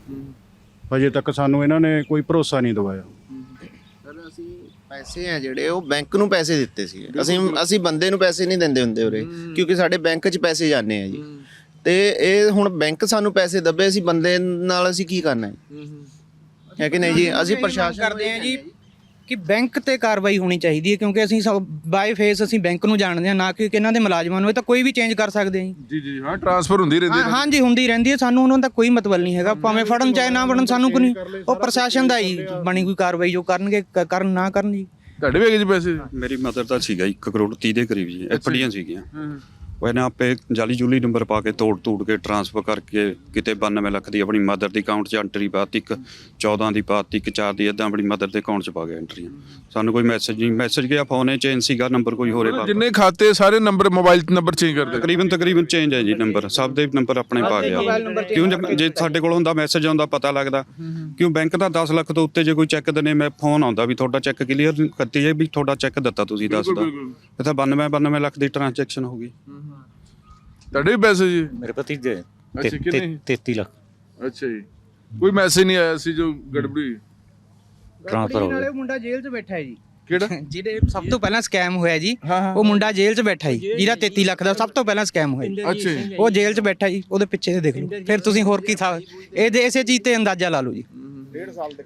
ਅਜੇ ਤੱਕ ਸਾਨੂੰ ਇਹਨਾਂ ਨੇ ਕੋਈ ਭਰੋਸਾ ਨਹੀਂ ਦਵਾਇਆ। ਸਰ ਅਸੀਂ ਪੈਸੇ ਆ ਜਿਹੜੇ ਉਹ ਬੈਂਕ ਨੂੰ ਪੈਸੇ ਦਿੱਤੇ ਸੀ। ਅਸੀਂ ਅਸੀਂ ਬੰਦੇ ਨੂੰ ਪੈਸੇ ਨਹੀਂ ਦਿੰਦੇ ਹੁੰਦੇ ਉਰੇ ਕਿਉਂਕਿ ਸਾਡੇ ਬੈਂਕ 'ਚ ਪੈਸੇ ਜਾਂਦੇ ਆ ਜੀ। ਤੇ ਇਹ ਹੁਣ ਬੈਂਕ ਸਾਨੂੰ ਪੈਸੇ ਦੱਬੇ ਅਸੀਂ ਬੰਦੇ ਨਾਲ ਅਸੀਂ ਕੀ ਕਰਨਾ ਹੈ? ਹੈ ਕਿ ਨਹੀਂ ਜੀ? ਅਸੀਂ ਪ੍ਰਸ਼ਾਸਨ ਕਰਦੇ ਆ ਜੀ। ਕਿ ਬੈਂਕ ਤੇ ਕਾਰਵਾਈ ਹੋਣੀ ਚਾਹੀਦੀ ਹੈ ਕਿਉਂਕਿ ਅਸੀਂ ਬਾਈ ਫੇਸ ਅਸੀਂ ਬੈਂਕ ਨੂੰ ਜਾਣਦੇ ਹਾਂ ਨਾ ਕਿ ਇਹਨਾਂ ਦੇ ਮੁਲਾਜ਼ਮਾਂ ਨੂੰ ਇਹ ਤਾਂ ਕੋਈ ਵੀ ਚੇਂਜ ਕਰ ਸਕਦੇ ਆ ਜੀ। ਜੀ ਜੀ ਹਾਂ ਟ੍ਰਾਂਸਫਰ ਹੁੰਦੀ ਰਹਿੰਦੀ ਹਾਂ ਹਾਂਜੀ ਹੁੰਦੀ ਰਹਿੰਦੀ ਹੈ ਸਾਨੂੰ ਉਹਨਾਂ ਦਾ ਕੋਈ ਮਤਲਬ ਨਹੀਂ ਹੈਗਾ ਭਾਵੇਂ ਫੜਨ ਚਾਹੇ ਨਾ ਫੜਨ ਸਾਨੂੰ ਕੋਈ ਨਹੀਂ ਉਹ ਪ੍ਰਸ਼ਾਸਨ ਦਾ ਹੀ ਬਣੀ ਕੋਈ ਕਾਰਵਾਈ ਜੋ ਕਰਨਗੇ ਕਰਨ ਨਾ ਕਰਨ ਜੀ। ਤੁਹਾਡੇ ਵੀ ਹੈਗੇ ਜੀ ਪੈਸੇ? ਮੇਰੀ ਮਦਰ ਦਾ ਸੀਗਾ 1 ਕਰੋੜ 30 ਦੇ ਕਰੀਬ ਜੀ ਐਫਡੀਆਂ ਸੀਗੀਆਂ। ਉਹ ਇਹਨਾਂ ਆਪੇ ਜਾਲੀ ਜੂਲੀ ਨੰਬਰ ਪਾ ਕੇ ਤੋੜ ਤੂੜ ਕੇ ਟਰਾਂਸਫਰ ਕਰਕੇ ਕਿਤੇ 92 ਲੱਖ ਦੀ ਆਪਣੀ ਮਦਰ ਦੀ ਅਕਾਊਂਟ 'ਚ ਐਂਟਰੀ ਪਾਤੀ ਇੱਕ 14 ਦੀ ਪਾਤੀ ਇੱਕ 4 ਦੀ ਇਦਾਂ ਆਪਣੀ ਮਦਰ ਦੇ ਅਕਾਊਂਟ 'ਚ ਪਾ ਗਿਆ ਐਂਟਰੀਆਂ ਸਾਨੂੰ ਕੋਈ ਮੈਸੇਜ ਨਹੀਂ ਮੈਸੇਜ ਗਿਆ ਫੋਨੇ ਚੇਂਜ ਸੀਗਾ ਨੰਬਰ ਕੋਈ ਹੋਰੇ ਪਾ ਜਿੰਨੇ ਖਾਤੇ ਸਾਰੇ ਨੰਬਰ ਮੋਬਾਈਲ ਨੰਬਰ ਚੇਂਜ ਕਰ ਦੇ ਤਕਰੀਬਨ ਤਕਰੀਬਨ ਚੇਂਜ ਹੈ ਜੀ ਨੰਬਰ ਸਭ ਦੇ ਨੰਬਰ ਆਪਣੇ ਪਾ ਗਿਆ। ਕਿਉਂ ਜੇ- ਸਾਡੇ ਕੋਲ ਹੁੰਦਾ ਮੈਸੇਜ ਆਉਂਦਾ ਪਤਾ ਲੱਗਦਾ। ਕਿਉਂ ਬੈਂਕ ਦਾ 10 ਲੱਖ ਤੋਂ ਉੱਤੇ ਜੇ ਕੋਈ ਚੈੱਕ ਦਨੇ ਮੈਂ ਫੋਨ ਆਉਂਦਾ ਵੀ ਤੁਹਾਡਾ ਚੈੱਕ ਕਲੀਅਰ ਕਰਤੀ ਜੇ ਵੀ ਤੁਹਾਡਾ ਚੈੱਕ ਦਿੱਤਾ ਤੁਸੀਂ ਦੱਸਦਾ। ਇਹ ਤਾਂ 92 92 ਲੱਖ ਦੀ ਟ੍ਰਾਂਜੈਕਸ਼ਨ ਹੋ ਗਈ। ਤੁਹਾਡੇ ਵੀ ਪੈਸੇ ਜੀ? ਮੇਰੇ ਭਤੀਜੇ। ਅੱਛਾ, ਕਿੰਨੇ? 33 ਲੱਖ। ਅੱਛਾ ਜੀ। ਕੋਈ ਮੈਸੇਜ ਨਹੀਂ ਆਇਆ ਸੀ ਜੋ ਗੜਬੜੀ? ਟ੍ਰਾਂਸਫਰ ਹੋ ਨਾਲੇ ਗਿਆ। ਉਹ ਮੁੰਡਾ ਜੇਲ੍ਹ 'ਚ ਬੈਠਾ ਹੈ ਜੀ। ਕਿਹੜਾ? ਜਿਹਦੇ ਸਭ ਤੋਂ ਪਹਿਲਾਂ ਸਕੈਮ ਹੋਇਆ ਜੀ। ਉਹ ਮੁੰਡਾ ਜੇਲ੍ਹ 'ਚ ਬੈਠਾ ਜੀ। ਜਿਹਦਾ 33 ਲੱਖ ਦਾ ਸਭ ਤੋਂ ਪਹਿਲਾਂ ਸਕੈਮ ਹੋਇਆ ਜੀ। ਅੱਛਾ ਜੀ। ਉਹ ਜੇਲ੍ਹ 'ਚ ਬੈਠਾ ਜੀ। ਉਹਦੇ ਪਿੱਛੇ ਦੇਖ ਲਓ। ਫਿਰ ਤੁਸੀਂ ਹੋਰ ਕੀ ਥਾ ਇਹਦੇ ਇਸੇ ਚੀਜ਼ ਤੇ ਅੰਦਾਜ਼ਾ ਲਾ ਲਓ ਜੀ।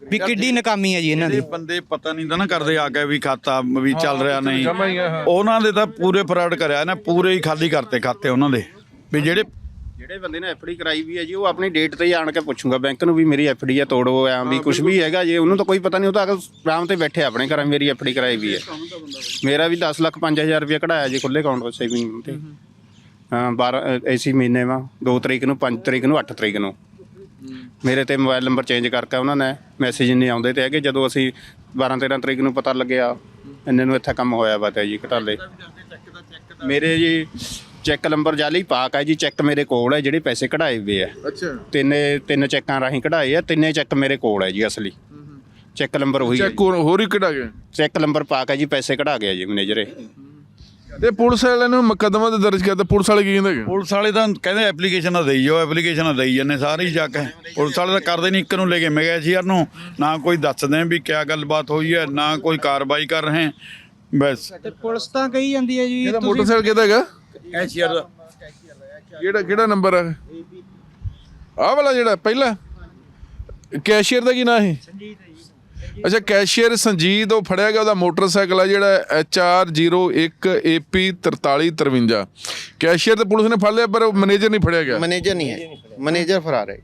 ਵੀ ਕਿੱਡੀ ਨਕਾਮੀ ਹੈ ਜੀ ਇਹਨਾਂ ਦੀ। ਬੰਦੇ ਪਤਾ ਨਹੀਂ ਤਾਂ ਨਾ ਕਰਦੇ ਆ ਕੇ ਵੀ ਖਾਤਾ ਵੀ ਚੱਲ ਰਿਹਾ ਨਹੀਂ। ਉਹਨਾਂ ਦੇ ਤਾਂ ਪੂਰੇ ਫਰਾਡ ਕਰਿਆ ਨਾ ਪੂਰੇ ਹੀ ਖਾਲੀ ਕਰਤੇ ਖਾਤੇ ਉਹਨਾਂ ਦੇ। ਵੀ ਜਿਹੜੇ ਜਿਹੜੇ ਬੰਦੇ ਨੇ ਐਫਡੀ ਕਰਾਈ ਵੀ ਹੈ ਜੀ ਉਹ ਆਪਣੀ ਡੇਟ ਤੇ ਹੀ ਆਣ ਕੇ ਪੁੱਛੂਗਾ ਬੈਂਕ ਨੂੰ ਵੀ ਮੇਰੀ ਐਫਡੀ ਹੈ ਤੋੜੋ ਐਂ ਵੀ ਕੁਝ ਵੀ ਹੈਗਾ ਜੀ ਉਹਨੂੰ ਤਾਂ ਕੋਈ ਪਤਾ ਨਹੀਂ ਉਹ ਤਾਂ ਆਰਾਮ ਤੇ ਬੈਠੇ ਆਪਣੇ ਘਰਾਂ ਮੇਰੀ ਐਫਡੀ ਕਰਾਈ ਵੀ ਹੈ। ਮੇਰਾ ਵੀ 10 ਲੱਖ 5000 ਰੁਪਏ ਕਢਾਇਆ ਜੀ ਖੁੱਲੇ ਅਕਾਊਂਟ ਵਿੱਚ ਸੇਵਿੰਗ ਤੇ। ਹਾਂ 12 ਐਸੀ ਮਹੀਨੇ ਵਾ 2 ਤਰੀਕ ਨੂੰ 5 ਤਰੀਕ ਨੂੰ 8 ਤਰੀਕ ਨੂੰ। ਮੇਰੇ ਤੇ ਮੋਬਾਈਲ ਨੰਬਰ ਚੇਂਜ ਕਰਕੇ ਉਹਨਾਂ ਨੇ ਮੈਸੇਜ ਨਹੀਂ ਆਉਂਦੇ ਤੇ ਹੈਗੇ ਜਦੋਂ ਅਸੀਂ 12 13 ਤਰੀਕ ਨੂੰ ਪਤਾ ਲੱਗਿਆ ਇੰਨੇ ਨੂੰ ਇੱਥੇ ਕੰਮ ਹੋਇਆ ਵਾ ਤੇ ਜੀ ਘਟਾਲੇ। ਮੇਰੇ ਜੀ ਚੈੱਕ ਨੰਬਰ ਜਾਲੀ ਪਾਕ ਹੈ ਜੀ ਚੈੱਕ ਮੇਰੇ ਕੋਲ ਹੈ ਜਿਹੜੇ ਪੈਸੇ ਕਢਾਏ ਹੋਏ ਆ। ਅੱਛਾ। ਤਿੰਨੇ ਤਿੰਨ ਚੈੱਕਾਂ ਰਾਹੀਂ ਕਢਾਏ ਆ ਤਿੰਨੇ ਚੈੱਕ ਮੇਰੇ ਕੋਲ ਹੈ ਜੀ ਅਸਲੀ। ਚੈੱਕ ਨੰਬਰ ਉਹੀ ਹੈ ਚੈੱਕ ਹੋਰ ਹੀ ਕਢਾ ਗਿਆ ਚੈੱਕ ਨੰਬਰ ਪਾ ਕੇ ਜੀ ਪੈਸੇ ਕਢਾ ਗਿਆ ਜੀ ਮੈਨੇਜਰੇ ਤੇ ਪੁਲਿਸ ਵਾਲਿਆਂ ਨੇ ਮੁਕੱਦਮਾ ਤੇ ਦਰਜ ਕੀਤਾ ਪੁਲਿਸ ਵਾਲੇ ਕੀ ਕਹਿੰਦੇ ਹੈਗੇ? ਪੁਲਿਸ ਵਾਲੇ ਤਾਂ ਕਹਿੰਦੇ ਐਪਲੀਕੇਸ਼ਨਾਂ ਦੇਈ ਜਾਓ ਐਪਲੀਕੇਸ਼ਨਾਂ ਦੇਈ ਜਾਂਦੇ ਸਾਰੇ ਹੀ। ਜਾ ਕੇ ਪੁਲਿਸ ਵਾਲੇ ਤਾਂ ਕਰਦੇ ਨਹੀਂ ਇੱਕ ਨੂੰ ਲੈ ਕੇ ਮੈਂ ਗਿਆ ਸੀ ਯਾਰ ਨੂੰ ਨਾ ਕੋਈ ਦੱਸਦੇ ਵੀ ਕਿਆ ਗੱਲਬਾਤ ਹੋਈ ਹੈ ਨਾ ਕੋਈ ਕਾਰਵਾਈ ਕਰ ਰਹੇ ਬਸ। ਤੇ ਪੁਲਿਸ ਤਾਂ ਕਹੀ ਜਾਂਦੀ ਹੈ ਜੀ ਇਹਦਾ ਮੋਟਰਸਾਈਕਲ ਕਿਹਦਾ ਹੈਗਾ? ਐਸ਼ੀਅਰ ਦਾ ਕਿਹੜਾ ਕਿਹੜਾ ਨੰਬਰ ਹੈ ਆਹ ਵਾਲਾ ਜਿਹੜਾ ਪਹਿਲਾ? ਕੈਸ਼ੀਅਰ ਦਾ ਕੀ ਨਾਂ ਹੈ ਅੱਛਾ ਕੈਸ਼ੀਅਰ ਸੰਜੀਤ ਉਹ ਫੜਿਆ ਗਿਆ ਉਹਦਾ ਮੋਟਰਸਾਈਕਲ ਆ ਜਿਹੜਾ HR01 AP 4353 ਕੈਸ਼ੀਅਰ ਤੇ ਪੁਲਿਸ ਨੇ ਫੜ ਲਿਆ ਪਰ ਉਹ ਮੈਨੇਜਰ ਨਹੀਂ ਫੜਿਆ ਗਿਆ। ਮੈਨੇਜਰ ਨਹੀਂ ਹੈ। ਮੈਨੇਜਰ ਫਰਾਰ ਹੈ।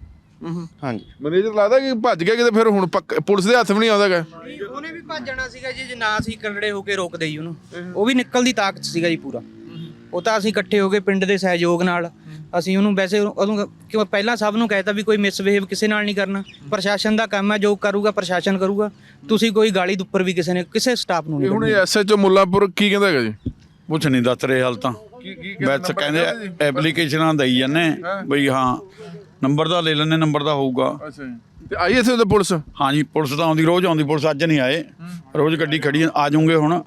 ਹਾਂਜੀ। ਮੈਨੇਜਰ ਲੱਗਦਾ ਕਿ ਭੱਜ ਗਿਆ ਕਿਤੇ ਫਿਰ ਹੁਣ ਪੱਕ- ਪੁਲਿਸ ਦੇ ਹੱਥ ਵੀ ਨਹੀਂ ਆਉਂਦਾਗਾ ਉਹਨੇ ਵੀ ਭੱਜਣਾ ਸੀਗਾ ਜੀ ਜੇ ਨਾ ਅਸੀਂ ਕੰਗੜੇ ਹੋ ਕੇ ਰੋਕਦੇ ਹੀ ਉਹਨੂੰ। ਉਹ ਵੀ ਨਿਕਲਦੀ ਤਾਕਤ ਸੀਗਾ ਜੀ ਪੂਰਾ। ਉਹ ਤਾਂ ਅਸੀਂ ਇਕੱਠੇ ਹੋ ਕੇ ਪਿੰਡ ਦੇ ਸਹਿਯੋਗ ਨਾਲ ਅਸੀਂ ਉਹਨੂੰ ਵੈਸੇ ਉਹਨੂੰ ਕਿਉਂ ਪਹਿਲਾਂ ਸਭ ਨੂੰ ਕਹਿਤਾ ਵੀ ਕੋਈ ਮਿਸਬਿਹੇਵ ਕਿਸੇ ਨਾਲ ਨਹੀਂ ਕਰਨਾ। ਪ੍ਰਸ਼ਾਸਨ ਦਾ ਕੰਮ ਹੈ ਜੋ ਕਰੂਗਾ ਪ੍ਰਸ਼ਾਸਨ ਕਰੂਗਾ। ਤੁਸੀਂ ਕੋਈ ਗਾਲੀ ਦੇ ਉੱਪਰ ਵੀ ਕਿਸੇ ਨੇ ਕਿਸੇ ਸਟਾਫ ਨੂੰ ਨਹੀਂ ਹੁਣ। ਐਸਐਚਓ ਮੁੱਲਾਪੁਰ ਕੀ ਕਹਿੰਦਾ ਹੈਗਾ ਜੀ? ਕੁਛ ਨਹੀਂ ਦੱਸ ਰਹੇ ਹਾਲ ਤਾਂ। ਬਸ ਕਹਿੰਦੇ ਐਪਲੀਕੇਸ਼ਨਾਂ ਦਈ ਜਾਂਦੇ। ਬਈ ਹਾਂ ਨੰਬਰ ਦਾ ਲੈ ਲੈਣੇ ਨੰਬਰ ਦਾ ਹੋਊਗਾ। ਅੱਛਾ ਜੀ। ਤੇ ਆਈ ਇੱਥੇ ਉਹਦੇ ਪੁਲਿਸ? ਹਾਂਜੀ ਪੁਲਿਸ ਤਾਂ ਆਉਂਦੀ ਰੋਜ਼ ਆਉਂਦੀ। ਪੁਲਿਸ ਅੱਜ ਨਹੀਂ ਆਏ। ਰੋਜ਼ ਗੱਡੀ ਖੜੀ ਆ ਜਾਊਂਗੇ ਹੁਣ।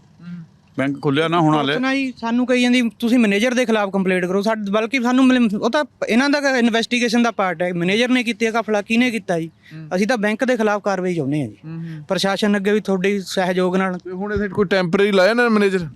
ਬੈਂਕ ਖੁੱਲਿਆ ਨਾ ਹੁਣ ਹਾਲੇ। ਜੀ ਸਾਨੂੰ ਕਹੀ ਜਾਂਦੀ ਤੁਸੀਂ ਮੈਨੇਜਰ ਦੇ ਖਿਲਾਫ ਕੰਪਲੇਂਟ ਕਰੋ। ਸਾਡੇ ਬਲਕਿ ਸਾਨੂੰ ਮਿਲ- ਉਹ ਤਾਂ ਇਹਨਾਂ ਦਾ ਇਨਵੈਸਟੀਗੇਸ਼ਨ ਦਾ ਪਾਰਟ ਹੈ। ਮੈਨੇਜਰ ਨੇ ਕੀਤੀ ਹੈ ਕਫਲਾ ਕਿਹਨੇ ਕੀਤਾ ਜੀ? ਅਸੀਂ ਤਾਂ ਬੈਂਕ ਦੇ ਖਿਲਾਫ ਕਾਰਵਾਈ ਚਾਹੁੰਦੇ ਹਾਂ ਜੀ। ਪ੍ਰਸ਼ਾਸਨ ਅੱਗੇ ਵੀ ਤੁਹਾਡੇ ਸਹਿਯੋਗ ਨਾਲ। ਤੇ ਹੁਣ ਇੱਥੇ ਕੋਈ ਟੈਂਪਰੇਰੀ ਲਾਇਆ ਨਾ ਮੈਨੇਜਰ?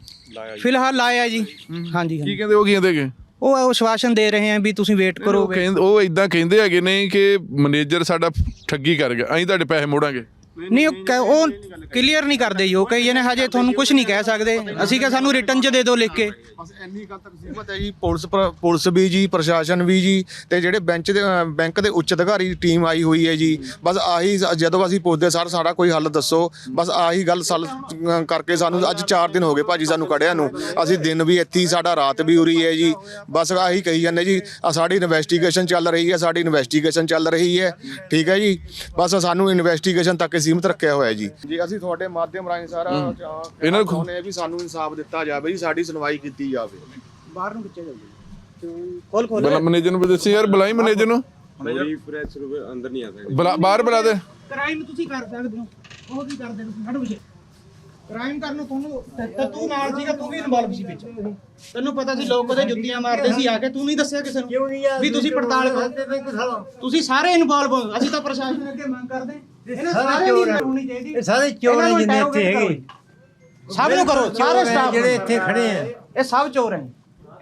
ਫਿਲਹਾਲ ਲਾਇਆ ਜੀ। ਹਾਂਜੀ ਕੀ ਹਾਂਜੀ ਕਹਿੰਦੇ ਉਹ ਕੀ ਕਹਿੰਦੇ ਹੈਗੇ ਉਹ ਉਹ ਆਸ਼ਵਾਸਨ ਦੇ ਰਹੇ ਆ ਵੀ ਤੁਸੀਂ ਵੇਟ ਕਰੋ ਉਹ ਕਹਿੰਦੇ ਉਹ ਇਦਾਂ ਕਹਿੰਦੇ ਹੈਗੇ ਨੇ ਕਿ ਮੈਨੇਜਰ ਸਾਡਾ ਠੱਗੀ ਕਰ ਗਿਆ। ਅਸੀਂ ਤੁਹਾਡੇ ਪੈਸੇ ਮੋੜਾਂਗੇ। ਨਹੀਂ ਉਹ ਕ- ਉਹ ਕਲੀਅਰ ਨਹੀਂ ਕਰਦੇ ਜੀ ਉਹ ਕਹੀ ਜਾਂਦੇ ਹਜੇ ਤੁਹਾਨੂੰ ਕੁਝ ਨਹੀਂ ਕਹਿ ਸਕਦੇ। ਅਸੀਂ ਕਿ ਸਾਨੂੰ ਰਿਟਰਨ ਚ ਦੇ ਦਿਓ ਲਿਖ ਕੇ। ਬਸ ਇੰਨੀ ਗੱਲ ਤੱਕ ਸੀਮਤ ਹੈ ਜੀ ਪੁਲਿਸ ਪ੍ਰ- ਪੁਲਿਸ ਵੀ ਜੀ ਪ੍ਰਸ਼ਾਸਨ ਵੀ ਜੀ ਤੇ ਜਿਹੜੇ ਬੈਂਚ ਦੇ ਅ, ਬੈਂਕ ਦੇ ਉੱਚ ਅਧਿਕਾਰੀ ਟੀਮ ਆਈ ਹੋਈ ਹੈ ਜੀ। ਬਸ ਆਹੀ ਸ- ਜਦੋਂ ਅਸੀਂ ਪੁੱਛਦੇ ਸਰ ਸਾਡਾ ਕੋਈ ਹੱਲ ਦੱਸੋ? ਬਸ ਆਹੀ ਗੱਲ ਸਲ ਅ, ਕਰਕੇ ਸਾਨੂੰ ਅੱਜ 4 ਦਿਨ ਹੋ ਗਏ ਭਾਜੀ ਸਾਨੂੰ ਕੜਿਆ ਨੂੰ। ਅਸੀਂ ਦਿਨ ਵੀ ਇੱਥੇ ਹੀ ਸਾਡਾ ਰਾਤ ਵੀ ਉਰੀ ਹੈ ਜੀ। ਬਸ ਆਹੀ ਕਹੀ ਜਾਂਦੇ ਜੀ ਆ ਸਾਡੀ ਇਨਵੈਸਟੀਗੇਸ਼ਨ ਚੱਲ ਰਹੀ ਹੈ ਸਾਡੀ ਇਨਵੈਸਟੀਗੇਸ਼ਨ ਚੱਲ ਰਹੀ ਹੈ। ਠੀਕ ਹੈ ਜੀ? ਬਸ ਸਾਨੂੰ ਇਨਵੈਸਟੀਗੇਸ਼ਨ ਤੱਕ ਸੀਮਤ ਰੱਖਿਆ ਹੋਇਆ ਜੀ। ਜੀ ਅਸੀਂ ਤੁਹਾਡੇ ਮਾਧਿਅਮ ਰਾਹੀਂ ਸਾਰਾ ਇਹਨਾਂ ਨੂੰ- ਹਾਂ ਵੀ ਸਾਨੂੰ ਇਨਸਾਫ ਦਿੱਤਾ ਜਾਵੇ ਜੀ ਸਾਡੀ ਸੁਣਵਾਈ ਕੀਤੀ ਜਾਵੇ। ਬਾਹਰ ਨੂੰ ਖਿੱਚਿਆ ਜਾਊਗਾ ਖੋਲ ਖੋਲ। ਬਲਾ ਮੈਨੇਜਰ ਨੂੰ ਦੱਸੀ ਯਾਰ ਬੁਲਾਈ ਮੈਨੇਜਰ ਨੂੰ। ਬੁਲਾ ਬਾਹਰ ਬੁਲਾ ਦੇ। ਕ੍ਰਾਈਮ ਤੁਸੀਂ ਕਰ ਸਕਦੇ ਹੋ। ਉਹ ਕੀ ਕਰਦੇ ਤੁਸੀਂ? ਹਟੋ ਪਿੱਛੇ। ਕ੍ਰਾਈਮ ਕਰਨ ਨੂੰ ਤੁਹਾਨੂੰ ਤੇ- ਤੇ ਨਾਲ ਸੀਗਾ ਤੂੰ ਵੀ ਇਨਵੋਲਵ ਸੀ ਵਿੱਚ। ਤੈਨੂੰ ਪਤਾ ਸੀ ਲੋਕ ਉਹਦੇ ਜੁੱਤੀਆਂ ਮਾਰਦੇ ਸੀ ਆ ਕੇ ਤੂੰ ਨਹੀਂ ਦੱਸਿਆ ਕਿਸੇ ਨੂੰ? ਵੀ ਤੁਸੀਂ ਪੜਤਾਲ ਕਰੋ। ਤੁਸੀਂ ਸਾਰੇ ਇਨਵੋਲਵ ਹੋ। ਅਸੀਂ ਤਾਂ ਪ੍ਰਸ਼ਾਸਨ ਅੱਗੇ ਮੰਗ ਕਰਦੇ ਇਹਨਾਂ ਸਾਰੇ ਚੋਰ। ਹੋਣੀ ਚਾਹੀਦੀ। ਇਹ ਸਾਰੇ ਚੋਰ ਹੈ ਜਿੰਨੇ ਇੱਥੇ ਹੈਗੇ। ਕਰੋ। ਸਭ ਨੂੰ ਕਰੋ ਸਾਰੇ ਸਟਾਫ ਜਿਹੜੇ ਇੱਥੇ ਖੜੇ ਆ। ਇਹ ਸਭ ਚੋਰ ਹੈ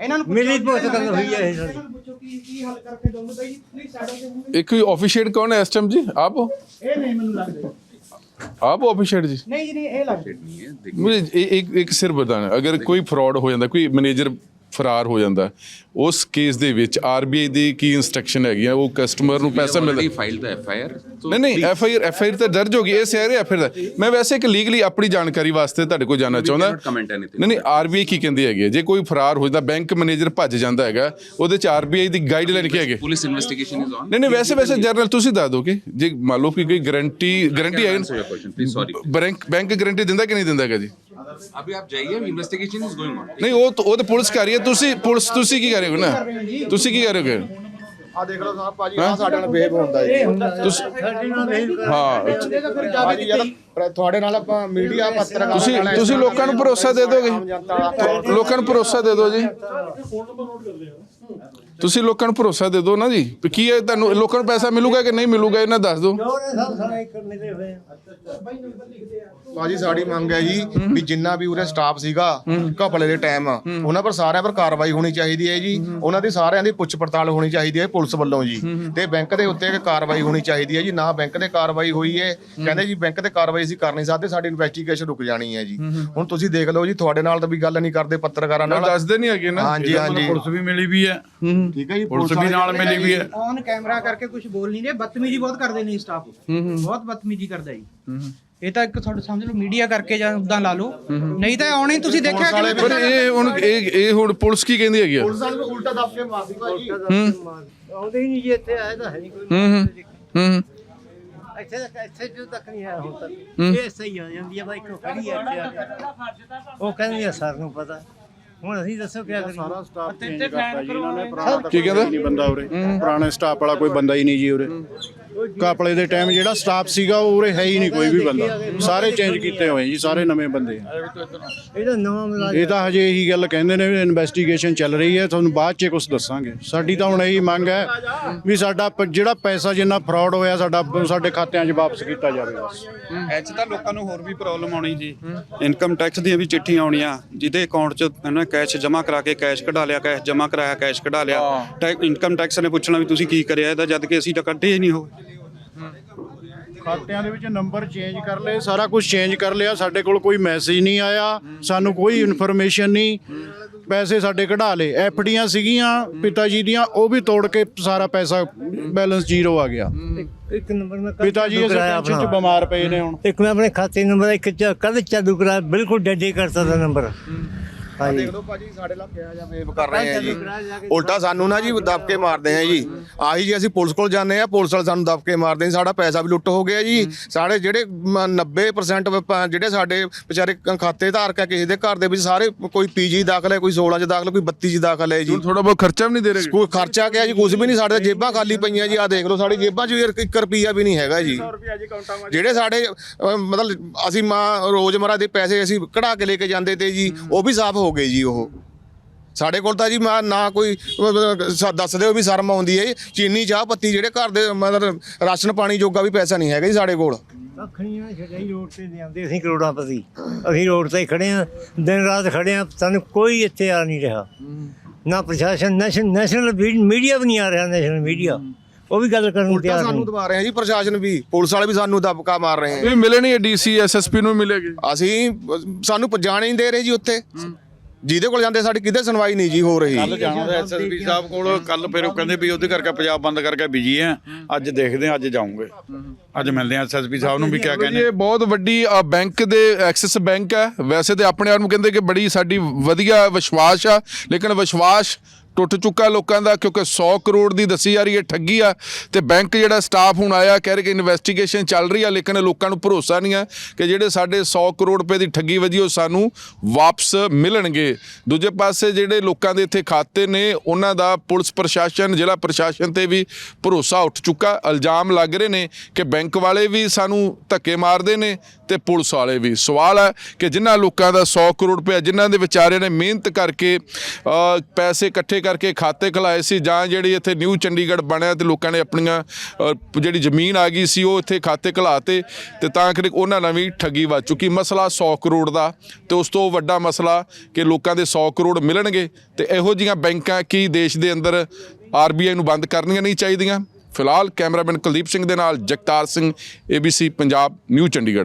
ਇਹਨਾਂ ਨੂੰ ਮਿਲੀ ਭੁਗਤ ਕਰਨ ਹੋਈ ਹੈ ਇਹ ਸਾਰੀ। ਇਹਨਾਂ ਨੂੰ ਪੁੱਛੋ ਕੀ ਕੀ ਹੱਲ ਕਰਕੇ ਦੋਗੇ ਬਾਈ। ਪਲੀਜ਼ ਸਾਈਡ ਤੇ ਇੱਕ ਆਫੀਸ਼ੀਏਟ ਕੌਣ ਹੈ ਇਸ ਟਾਈਮ ਜੀ? ਆਪ ਹੋ? ਇਹ ਨਹੀਂ ਮੈਨੂੰ ਲੱਗਦਾ। आप वो अफिशिएंट जी नहीं जी नहीं ये लग नहीं है एक एक सिर बताना अगर कोई फ्रॉड हो जाता कोई मैनेजर ਫਰਾਰ ਹੋ ਜਾਂਦਾ ਉਸ ਕੇਸ ਦੇ ਵਿੱਚ ਆਰਬੀਆਈ ਦੀ ਕੀ ਇਨਸਟਰਕਸ਼ਨ ਹੈਗੀ ਆ? ਉਹ ਕਸਟਮਰ ਨੂੰ ਪੈਸਾ ਮਿਲਦਾ ਫਾਈਲ ਦਾ ਐਫ ਆਈ ਆਰ ਨਹੀਂ ਨਹੀਂ F I R F I R ਤਾਂ ਦਰਜ ਹੋ ਗਈ ਇਹ ਰਿਹਾ ਫਿਰ ਦਾ। ਮੈਂ ਵੈਸੇ ਇੱਕ ਲੀਗਲੀ ਆਪਣੀ ਜਾਣਕਾਰੀ ਵਾਸਤੇ ਤੁਹਾਡੇ ਕੋਲ ਜਾਨਣਾ ਚਾਹੁੰਦਾ. ਨਹੀਂ ਨਹੀਂ ਆਰਬੀਆਈ ਕੀ ਕਹਿੰਦੀ ਹੈਗੀ? ਜੇ ਕੋਈ ਫਰਾਰ ਹੋ ਜਾਂਦਾ ਬੈਂਕ ਮੈਨੇਜਰ ਭੱਜ ਜਾਂਦਾ ਹੈਗਾ ਉਹਦੇ ਚ ਆਰਬੀਆਈ ਦੀ ਗਾਈਡਲਾਈਨ ਕੀ ਹੈਗੇ? ਪੁਲਿਸ ਇਨਵੈਸਟੀਗੇਸ਼ਨ ਇਜ਼ ਔਨ ਨਹੀਂ ਨਹੀਂ ਵੈਸੇ ਵੈਸੇ ਜਰਨਲ ਤੁਸੀਂ ਦੱਸ ਦੋਗੇ। ਜੇ ਮੰਨ ਲਓ ਕਿ ਕੋਈ ਗਾਰੰਟੀ ਗਾਰੰਟੀ ਹੈ. ਬੈਂਕ ਬੈਂਕ ਗਾਰੰਟੀ ਦਿੰਦਾ ਕਿ ਨਹੀਂ ਦਿੰਦਾ ਹੈਗਾ ਜੀ? ਅਭੀ ਆਪ ਜਾਈਏ ਇਨਵੈਸਟੀਗੇਸ਼ਨ ਇਜ਼ ਗੋਇੰਗ ਔਨ ਨਹੀਂ ਉਹ ਤਾਂ- ਉਹ ਤਾਂ ਪੁਲਿਸ ਕਰ ਰਹੀ ਹੈ ਤੁਸੀਂ ਪੁਲਿਸ ਤੁਸੀਂ ਕੀ ਕਰ ਰਹੇ ਹੋ ਨਾ ਤੁਸੀਂ ਕੀ ਕਰ ਰਹੇ ਹੋ ਆ ਦੇਖ ਲਓ ਸਾਹਿਬ ਭਾਜੀ ਆ ਸਾਡੇ ਨਾਲ ਬਿਹੇਵ ਹੁੰਦਾ ਜੀ ਤੁਸੀਂ ਹਾਂ ਭਾਜੀ ਯਾਰ ਪਰ ਤੁਹਾਡੇ ਨਾਲ ਆਪਾਂ ਮੀਡੀਆ ਪੱਤਰਕਾਰ ਤੁਸੀਂ ਤੁਸੀਂ ਲੋਕਾਂ ਨੂੰ ਭਰੋਸਾ ਦੇ ਦੋਗੇ ਲੋਕਾਂ ਨੂੰ ਭਰੋਸਾ ਦੇ ਦਿਓ ਜੀ ਤੁਸੀਂ ਲੋਕਾਂ ਨੂੰ ਭਰੋਸਾ ਦੇ ਦਿਓ ਨਾ ਜੀ ਵੀ ਕੀ ਹੈ ਤੁਹਾਨੂੰ ਲੋਕਾਂ ਨੂੰ ਪੈਸਾ ਮਿਲੂਗਾ ਕਿ ਨਹੀਂ ਮਿਲੂਗਾ ਇਹਨਾਂ ਦੱਸ ਦਿਓ ਭਾਜੀ ਸਾਡੀ ਮੰਗ ਹੈ ਜੀ ਵੀ ਜਿੰਨਾ ਵੀ ਉਰੇ ਸਟਾਫ ਸੀਗਾ ਘਪਲੇ ਦੇ ਟਾਈਮ ਉਹਨਾਂ ਪਰ ਸਾਰਿਆਂ ਪਰ ਕਾਰਵਾਈ ਹੋਣੀ ਚਾਹੀਦੀ ਹੈ ਜੀ। ਉਹਨਾਂ ਦੀ ਸਾਰਿਆਂ ਦੀ ਪੁੱਛ ਪੜਤਾਲ ਹੋਣੀ ਚਾਹੀਦੀ ਹੈ ਪੁਲਿਸ ਵੱਲੋਂ ਜੀ। ਤੇ ਬੈਂਕ ਦੇ ਉੱਤੇ ਕਾਰਵਾਈ ਹੋਣੀ ਚਾਹੀਦੀ ਹੈ ਜੀ। ਨਾ ਬੈਂਕ ਦੇ ਕਾਰਵਾਈ ਹੋਈ ਹੈ ਕਹਿੰਦੇ ਜੀ ਬੈਂਕ ਤੇ ਕਾਰਵਾਈ ਅਸੀਂ ਕਰ ਨਹੀਂ ਸਕਦੇ ਸਾਡੀ ਇਨਵੈਸਟੀਗੇਸ਼ਨ ਰੁਕ ਜਾਣੀ ਹੈ ਜੀ। ਹੁਣ ਤੁਸੀਂ ਦੇਖ ਲਓ ਜੀ ਤੁਹਾਡੇ ਨਾਲ ਤਾਂ ਵੀ ਗੱਲ ਨਹੀਂ ਕਰਦੇ ਪੱਤਰਕਾਰਾਂ ਨਾਲ। ਦੱਸਦੇ ਨਹੀਂ ਹੈਗੇ ਨਾ। ਹਾਂਜੀ ਹਾਂਜੀ। ਪੁਲਿਸ ਵੀ ਮਿਲੀ ਵੀ ਹੈ। ਠੀਕ ਹੈ ਜੀ ਪੁਲਿਸ ਵੀ ਨਾਲ ਮਿਲੀ ਵੀ ਹੈ। ਔਨ ਕੈਮਰਾ ਕਰਕੇ ਕੁਝ ਬੋਲ ਨਹੀਂ ਰਹੇ ਬਦਤਮੀਜੀ ਬਹੁਤ ਕਰਦੇ ਨੇ ਸਟਾਫ ਬਹੁਤ ਬਦਤਮੀਜੀ ਕਰਦਾ ਜੀ। ਇਹ ਤਾਂ ਇੱਕ ਤੁਹਾਡੇ ਸਮਝ ਲਓ ਮੀਡੀਆ ਕਰਕੇ ਜਾਂ ਉਦਾਂ ਲਾ ਲਓ। ਨਹੀਂ ਤਾਂ ਆਉਣੇ ਤੁਸੀਂ ਦੇਖਿਆ ਕਿ ਪਰ ਇਹ ਹੁਣ ਇਹ ਇਹ ਹੁਣ ਪੁਲਿਸ ਕੀ ਕਹਿੰਦੀ ਹੈਗੀ ਆ? ਪੁਲਿਸ ਵਾਲੇ ਨੂੰ ਉਲਟਾ ਦੱਬ ਕੇ ਮਾਰਦੀ ਭਾਜੀ। ਆਉਂਦੇ ਹੀ ਨਹੀਂ ਜੀ ਇੱਥੇ ਆਇਆ ਤਾਂ ਹੈ ਨਹੀਂ ਕੋਈ। ਹੂੰ ਹੂੰ ਹੂੰ ਇੱਥੇ ਇੱਥੇ ਜੋ ਤੱਕ ਨਹੀਂ ਆਇਆ ਹੁਣ ਤੱਕ। ਇਹ ਸਹੀ ਆ ਜਾਂਦੀ ਆ ਬਾਈ ਕੋ ਖੜੀ ਕੇ। ਉਹ ਕਹਿੰਦੀ ਆ ਸਰ ਨੂੰ ਪਤਾ। ਹੁਣ ਅਸੀਂ ਦੱਸੋ ਕੀ ਕਰੀਏ? ਸਾਰਾ ਸਟਾਫ ਚੇਂਜ ਕਰਤਾ ਜੀ ਇਹਨਾਂ ਨੇ ਪੁਰਾਣਾ ਕੀ ਕਹਿੰਦਾ? ਨਹੀਂ ਬੰਦਾ ਉਰੇ। ਪੁਰਾਣੇ ਸਟਾਫ ਵਾਲਾ ਕੋਈ ਬੰਦਾ ਹੀ ਨਹੀਂ ਜੀ ਉਰੇ। ਕਾਪਲੇ ਦੇ ਟਾਈਮ ਜਿਹੜਾ ਸਟਾਫ ਸੀਗਾ ਉਹ ਉਰੇ ਹੈ ਹੀ ਨਹੀਂ ਕੋਈ ਵੀ ਬੰਦਾ। ਸਾਰੇ ਚੇਂਜ ਕੀਤੇ ਹੋਏ ਜੀ ਸਾਰੇ ਨਵੇਂ ਬੰਦੇ। ਆ। ਇਹ ਤਾਂ ਨਵਾਂ ਮੁਲਾਜ਼ਮ ਇਹ ਤਾਂ ਹਜੇ ਇਹੀ ਗੱਲ ਕਹਿੰਦੇ ਨੇ ਵੀ ਇਨਵੈਸਟੀਗੇਸ਼ਨ ਚੱਲ ਰਹੀ ਹੈ ਤੁਹਾਨੂੰ ਬਾਅਦ 'ਚ ਕੁਝ ਦੱਸਾਂਗੇ। ਸਾਡੀ ਤਾਂ ਹੁਣ ਇਹੀ ਮੰਗ ਹੈ ਵੀ ਸਾਡਾ ਪ- ਜਿਹੜਾ ਪੈਸਾ ਜਿੰਨਾ ਫਰਾਡ ਹੋਇਆ ਸਾਡਾ ਸਾਡੇ ਖਾਤਿਆਂ 'ਚ ਵਾਪਸ ਕੀਤਾ ਜਾਵੇ ਬਸ। ਐਚ ਤਾਂ ਲੋਕਾਂ ਨੂੰ ਹੋਰ ਵੀ ਪ੍ਰੋਬਲਮ ਆਉਣੀ ਜੀ। ਇਨਕਮ ਟੈਕਸ ਦੀਆਂ ਵੀ ਚਿੱਠੀਆਂ ਆਉਣੀਆਂ ਜਿਹਦੇ ਅਕਾਊਂਟ 'ਚ ਇਹਨਾਂ ਕੈਸ਼ ਜਮ੍ਹਾਂ ਕਰਾ ਕੇ ਕੈਸ਼ ਕਢਾ ਲਿਆ ਕੈਸ਼ ਜਮ੍ਹਾਂ ਕਰਾਇਆ ਕੈਸ਼ ਕਢਾ ਲਿਆ। ਇਨਕਮ ਟੈਕਸ ਨੇ ਪੁੱਛਣਾ ਵੀ ਤੁਸੀਂ ਕੀ ਕਰਿਆ ਇਹਦਾ ਜਦ ਕਿ ਅਸੀਂ ਤਾਂ ਕੱਢੇ ਹੀ ਨਹੀਂ ਹੋਏ ਖਾਤਿਆਂ ਦੇ ਵਿੱਚ ਨੰਬਰ ਚੇਂਜ ਕਰ ਲਏ ਸਾਰਾ ਕੁਝ ਚੇਂਜ ਕਰ ਲਿਆ। ਸਾਡੇ ਕੋਲ ਕੋਈ ਮੈਸੇਜ ਨਹੀਂ ਆਇਆ ਸਾਨੂੰ ਕੋਈ ਇਨਫੋਰਮੇਸ਼ਨ ਨਹੀਂ। ਪੈਸੇ ਸਾਡੇ ਕਢਾ ਲਏ। ਐਫਡੀਆਂ ਸੀਗੀਆਂ ਪਿਤਾ ਜੀ ਦੀਆਂ ਉਹ ਵੀ ਤੋੜ ਕੇ ਸਾਰਾ ਪੈਸਾ ਬੈਲੈਂਸ ਜ਼ੀਰੋ ਆ ਗਿਆ। ਇੱਕ ਨੰਬਰ ਮੈਂ ਕੱਲ੍ਹ ਪਿਤਾ ਜੀ ਇਸੇ ਕਰਾਇਆ ਟੈਨਸ਼ਨ 'ਚ ਆਪਣਾ। ਬਿਮਾਰ ਪਏ ਨੇ ਹੁਣ। ਇੱਕ ਮੈਂ ਆਪਣੇ ਖਾਤੇ ਨੰਬਰ ਇੱਕ ਕੱਲ ਚਾਲੂ ਕਰਾਇਆ ਬਿਲਕੁਲ ਡੈਡੀ ਕਰਤਾ ਦਾ ਨੰਬਰ। ਦੇਖ ਲਓ ਭਾਜੀ ਸਾਡੇ ਨਾਲ ਕਿਹਾ ਜਾ ਵੇਵ ਕਰ ਰਹੇ ਆ ਜੀ। ਉਲਟਾ ਸਾਨੂੰ ਨਾ ਜੀ ਦਬ ਕੇ ਮਾਰਦੇ ਆ ਜੀ। ਆਹੀ ਜੀ ਅਸੀਂ ਪੁਲਿਸ ਕੋਲ ਜਾਂਦੇ ਆ ਪੁਲਿਸ ਵਾਲੇ ਸਾਨੂੰ ਦਬ ਕੇ ਮਾਰਦੇ ਸਾਡਾ ਪੈਸਾ ਵੀ ਲੁੱਟ ਹੋ ਗਿਆ ਜੀ। ਸਾਡੇ ਜਿਹੜੇ ਮ- 90% ਵ- ਜਿਹੜੇ ਸਾਡੇ ਵਿਚਾਰੇ ਕ- ਖਾਤੇ ਧਾਰਕ ਆ ਕਿਸੇ ਦੇ ਘਰ ਦੇ ਵਿੱਚ ਸਾਰੇ ਕੋਈ ਪੀਜੀ ਦਾਖਲ ਹੈ ਕੋਈ 16 ਚ ਦਾਖਲ ਕੋਈ 32 ਚ ਦਾਖਲ ਹੈ ਜੀ। ਹੁਣ ਥੋੜਾ ਬਹੁਤ ਖਰਚਾ ਵੀ ਨਹੀਂ ਦੇ ਰਹੇ ਕੋਈ ਖਰਚਾ ਕਿਹਾ ਜੀ ਕੁਝ ਵੀ ਨਹੀਂ ਸਾਡੇ ਤਾਂ ਜੇਬਾਂ ਖਾਲੀ ਪਈਆਂ ਜੀ। ਆ ਦੇਖ ਲਓ ਸਾਡੀ ਜੇਬਾਂ 'ਚ ਵੀ 1 ਰੁਪਿਆ ਵੀ ਨਹੀਂ ਹੈਗਾ ਜੀ। ਜਿਹੜੇ ਸਾਡੇ ਮਤਲਬ ਅਸੀਂ ਮਾਂ ਰੋਜ਼ਮਰਾ ਦੇ ਪੈਸੇ ਅਸੀਂ ਕਢਾ ਕੇ ਲੈ ਕੇ ਜਾਂਦੇ ਤੇ ਜੀ ਉਹ ਵੀ ਸਾਫ਼ ਹੋ ਗਏ ਜੀ ਉਹ। ਸਾਡੇ ਕੋਲ ਤਾਂ ਜੀ ਮੈਂ ਨਾ ਕੋਈ ਅ, ਸ- ਦੱਸ ਦਿਓ ਵੀ ਸ਼ਰਮ ਆਉਂਦੀ ਹੈ ਚੀਨੀ ਚਾਹ ਪੱਤੀ ਜਿਹੜੇ ਘਰ ਦੇ ਮਤਲਬ ਰਾਸ਼ਨ ਪਾਣੀ ਜੋਗਾ ਵੀ ਪੈਸਾ ਨਹੀਂ ਹੈਗਾ ਜੀ ਸਾਡੇ ਕੋਲ। ਅੱਖਣੀਆਂ ਛੜਾਈ ਰੋਡ ਤੇ ਲਿਆਂਦੇ ਅਸੀਂ ਕਰੋੜਾਪਤੀ ਅਸੀਂ ਰੋਡ ਤੇ ਹੀ ਖੜੇ ਆ ਦਿਨ ਰਾਤ ਖੜੇ ਆ ਸਾਨੂੰ ਕੋਈ ਇੱਥੇ ਆ ਨਹੀਂ ਰਿਹਾ। ਨਾ ਪ੍ਰਸ਼ਾਸਨ ਨੈਸ਼ਨ ਨੈਸ਼ਨਲ ਮੀਡੀਆ ਵੀ ਨਹੀਂ ਆ ਰਿਹਾ ਨੈਸ਼ਨਲ ਮੀਡੀਆ। ਉਹ ਵੀ ਗੱਲ ਕਰਨ ਨੂੰ ਤਿਆਰ ਸਾਨੂੰ ਨਹੀਂ। ਦਬਾ ਰਹੇ ਆ ਜੀ ਪ੍ਰਸ਼ਾਸਨ ਵੀ। ਪੁਲਿਸ ਵਾਲੇ ਵੀ ਸਾਨੂੰ ਦਬਕਾ ਮਾਰ ਰਹੇ ਆ ਇਹ ਮਿਲੇ ਨਹੀਂ ਡੀਸੀ ਐਸਐਸਪੀ ਨੂੰ ਮਿਲੇਗੇ। ਅਸੀਂ ਸਾਨੂੰ ਜਾਣ ਹੀ ਨਹੀਂ ਦੇ ਰਹੇ ਜੀ ਉੱਥੇ। ਜਿਹਦੇ ਕੋਲ ਜਾਂਦੇ ਸਾਡੀ ਕਿਤੇ ਸੁਣਵਾਈ ਨਹੀਂ ਜੀ ਹੋ ਰਹੀ। ਕੱਲ ਜਾਣਾ ਐਸਐਸਪੀ ਸਾਹਿਬ ਕੋਲ ਕੱਲ ਫਿਰ ਉਹ ਕਹਿੰਦੇ ਵੀ ਉਹਦੇ ਕਰਕੇ ਪੰਜਾਬ ਬੰਦ ਕਰਕੇ ਬਿਜ਼ੀ ਆ ਅੱਜ ਦੇਖਦੇ ਆ ਅੱਜ ਜਾਉਂਗੇ ਅੱਜ ਮਿਲਦੇ ਆ ਐਸਐਸਪੀ ਸਾਹਿਬ ਨੂੰ ਵੀ ਕਿਆ ਕਹਿੰਦੇ। ਇਹ ਬਹੁਤ ਵੱਡੀ ਬੈਂਕ ਦੇ ਐਕਸਿਸ ਬੈਂਕ ਹੈ ਵੈਸੇ ਤੇ ਆਪਣੇ ਆਪ ਨੂੰ ਕਹਿੰਦੇ ਕਿ ਬੜੀ ਸਾਡੀ ਵਧੀਆ ਵਿਸ਼ਵਾਸ ਆ ਲੇਕਿਨ ਵਿਸ਼ਵਾਸ ਟੁੱਟ ਚੁੱਕਾ ਲੋਕਾਂ ਦਾ, ਕਿਉਂਕਿ 100 ਕਰੋੜ ਦੀ ਦੱਸੀ ਜਾ ਰਹੀ ਹੈ, ਠੱਗੀ ਆ। ਤੇ ਬੈਂਕ ਜਿਹੜਾ ਸਟਾਫ ਹੁਣ ਆਇਆ, ਕਹਿ ਰਹੇ ਕਿ ਇਨਵੈਸਟੀਗੇਸ਼ਨ ਚੱਲ ਰਹੀ ਆ, ਲੇਕਿਨ ਲੋਕਾਂ ਨੂੰ ਭਰੋਸਾ ਨਹੀਂ ਆ ਕਿ ਜਿਹੜੇ ਸਾਡੇ 100 ਕਰੋੜ ਰੁਪਏ ਦੀ ਠੱਗੀ ਵਜੀ ਉਹ ਸਾਨੂੰ ਵਾਪਸ ਮਿਲਣਗੇ। ਦੂਜੇ ਪਾਸੇ ਜਿਹੜੇ ਲੋਕਾਂ ਦੇ ਇੱਥੇ ਖਾਤੇ ਨੇ, ਉਹਨਾਂ ਦਾ ਪੁਲਿਸ ਪ੍ਰਸ਼ਾਸਨ, ਜ਼ਿਲ੍ਹਾ ਪ੍ਰਸ਼ਾਸਨ ਤੇ ਵੀ ਭਰੋਸਾ ਉੱਠ ਚੁੱਕਾ। ਇਲਜ਼ਾਮ ਲੱਗ ਰਹੇ ਨੇ ਕਿ ਬੈਂਕ ਵਾਲੇ ਵੀ ਸਾਨੂੰ ਧੱਕੇ ਮਾਰਦੇ ਨੇ ਤੇ ਪੁਲਿਸ ਵਾਲੇ ਵੀ। ਸਵਾਲ ਹੈ ਕਿ ਜਿਨ੍ਹਾਂ ਲੋਕਾਂ ਦਾ 100 ਕਰੋੜ ਰੁਪਏ, ਜਿਨ੍ਹਾਂ ਦੇ ਵਿਚਾਰਿਆਂ ਨੇ ਮਿਹਨਤ ਕਰਕੇ ਪੈਸੇ ਇਕੱਠੇ ਕਰਕੇ ਖਾਤੇ ਖਲਾਏ ਸੀ ਜਾਂ ਜਿਹੜੀ ਇੱਥੇ ਨਿਊ ਚੰਡੀਗੜ੍ਹ ਬਣਿਆ ਤੇ ਲੋਕਾਂ ਨੇ ਆਪਣੀਆਂ ਜਿਹੜੀ ਜ਼ਮੀਨ ਆ ਗਈ ਸੀ ਉਹ ਇੱਥੇ ਖਾਤੇ ਖਲਾਤੇ ਤੇ ਤਾਂ ਕਰਕੇ ਉਹਨਾਂ ਨਾਲ ਵੀ ਠੱਗੀ ਵੱਜ ਚੁੱਕੀ। ਮਸਲਾ 100 ਕਰੋੜ ਦਾ ਤੇ ਉਸ ਤੋਂ ਵੱਡਾ ਮਸਲਾ ਕਿ ਲੋਕਾਂ ਦੇ 100 ਕਰੋੜ ਮਿਲਣਗੇ ਤੇ ਇਹੋ ਜੀਆਂ ਬੈਂਕਾਂ ਕੀ ਦੇਸ਼ ਦੇ ਅੰਦਰ ਆਰਬੀਆਈ ਨੂੰ ਬੰਦ ਕਰਨੀਆਂ ਨਹੀਂ ਚਾਹੀਦੀਆਂ? ਫਿਲਹਾਲ ਕੈਮਰਾਮੈਨ ਕੁਲਦੀਪ ਸਿੰਘ ਦੇ ਨਾਲ ਜਗਤਾਰ ਸਿੰਘ ABC ਪੰਜਾਬ, ਨਿਊ ਚੰਡੀਗੜ੍ਹ।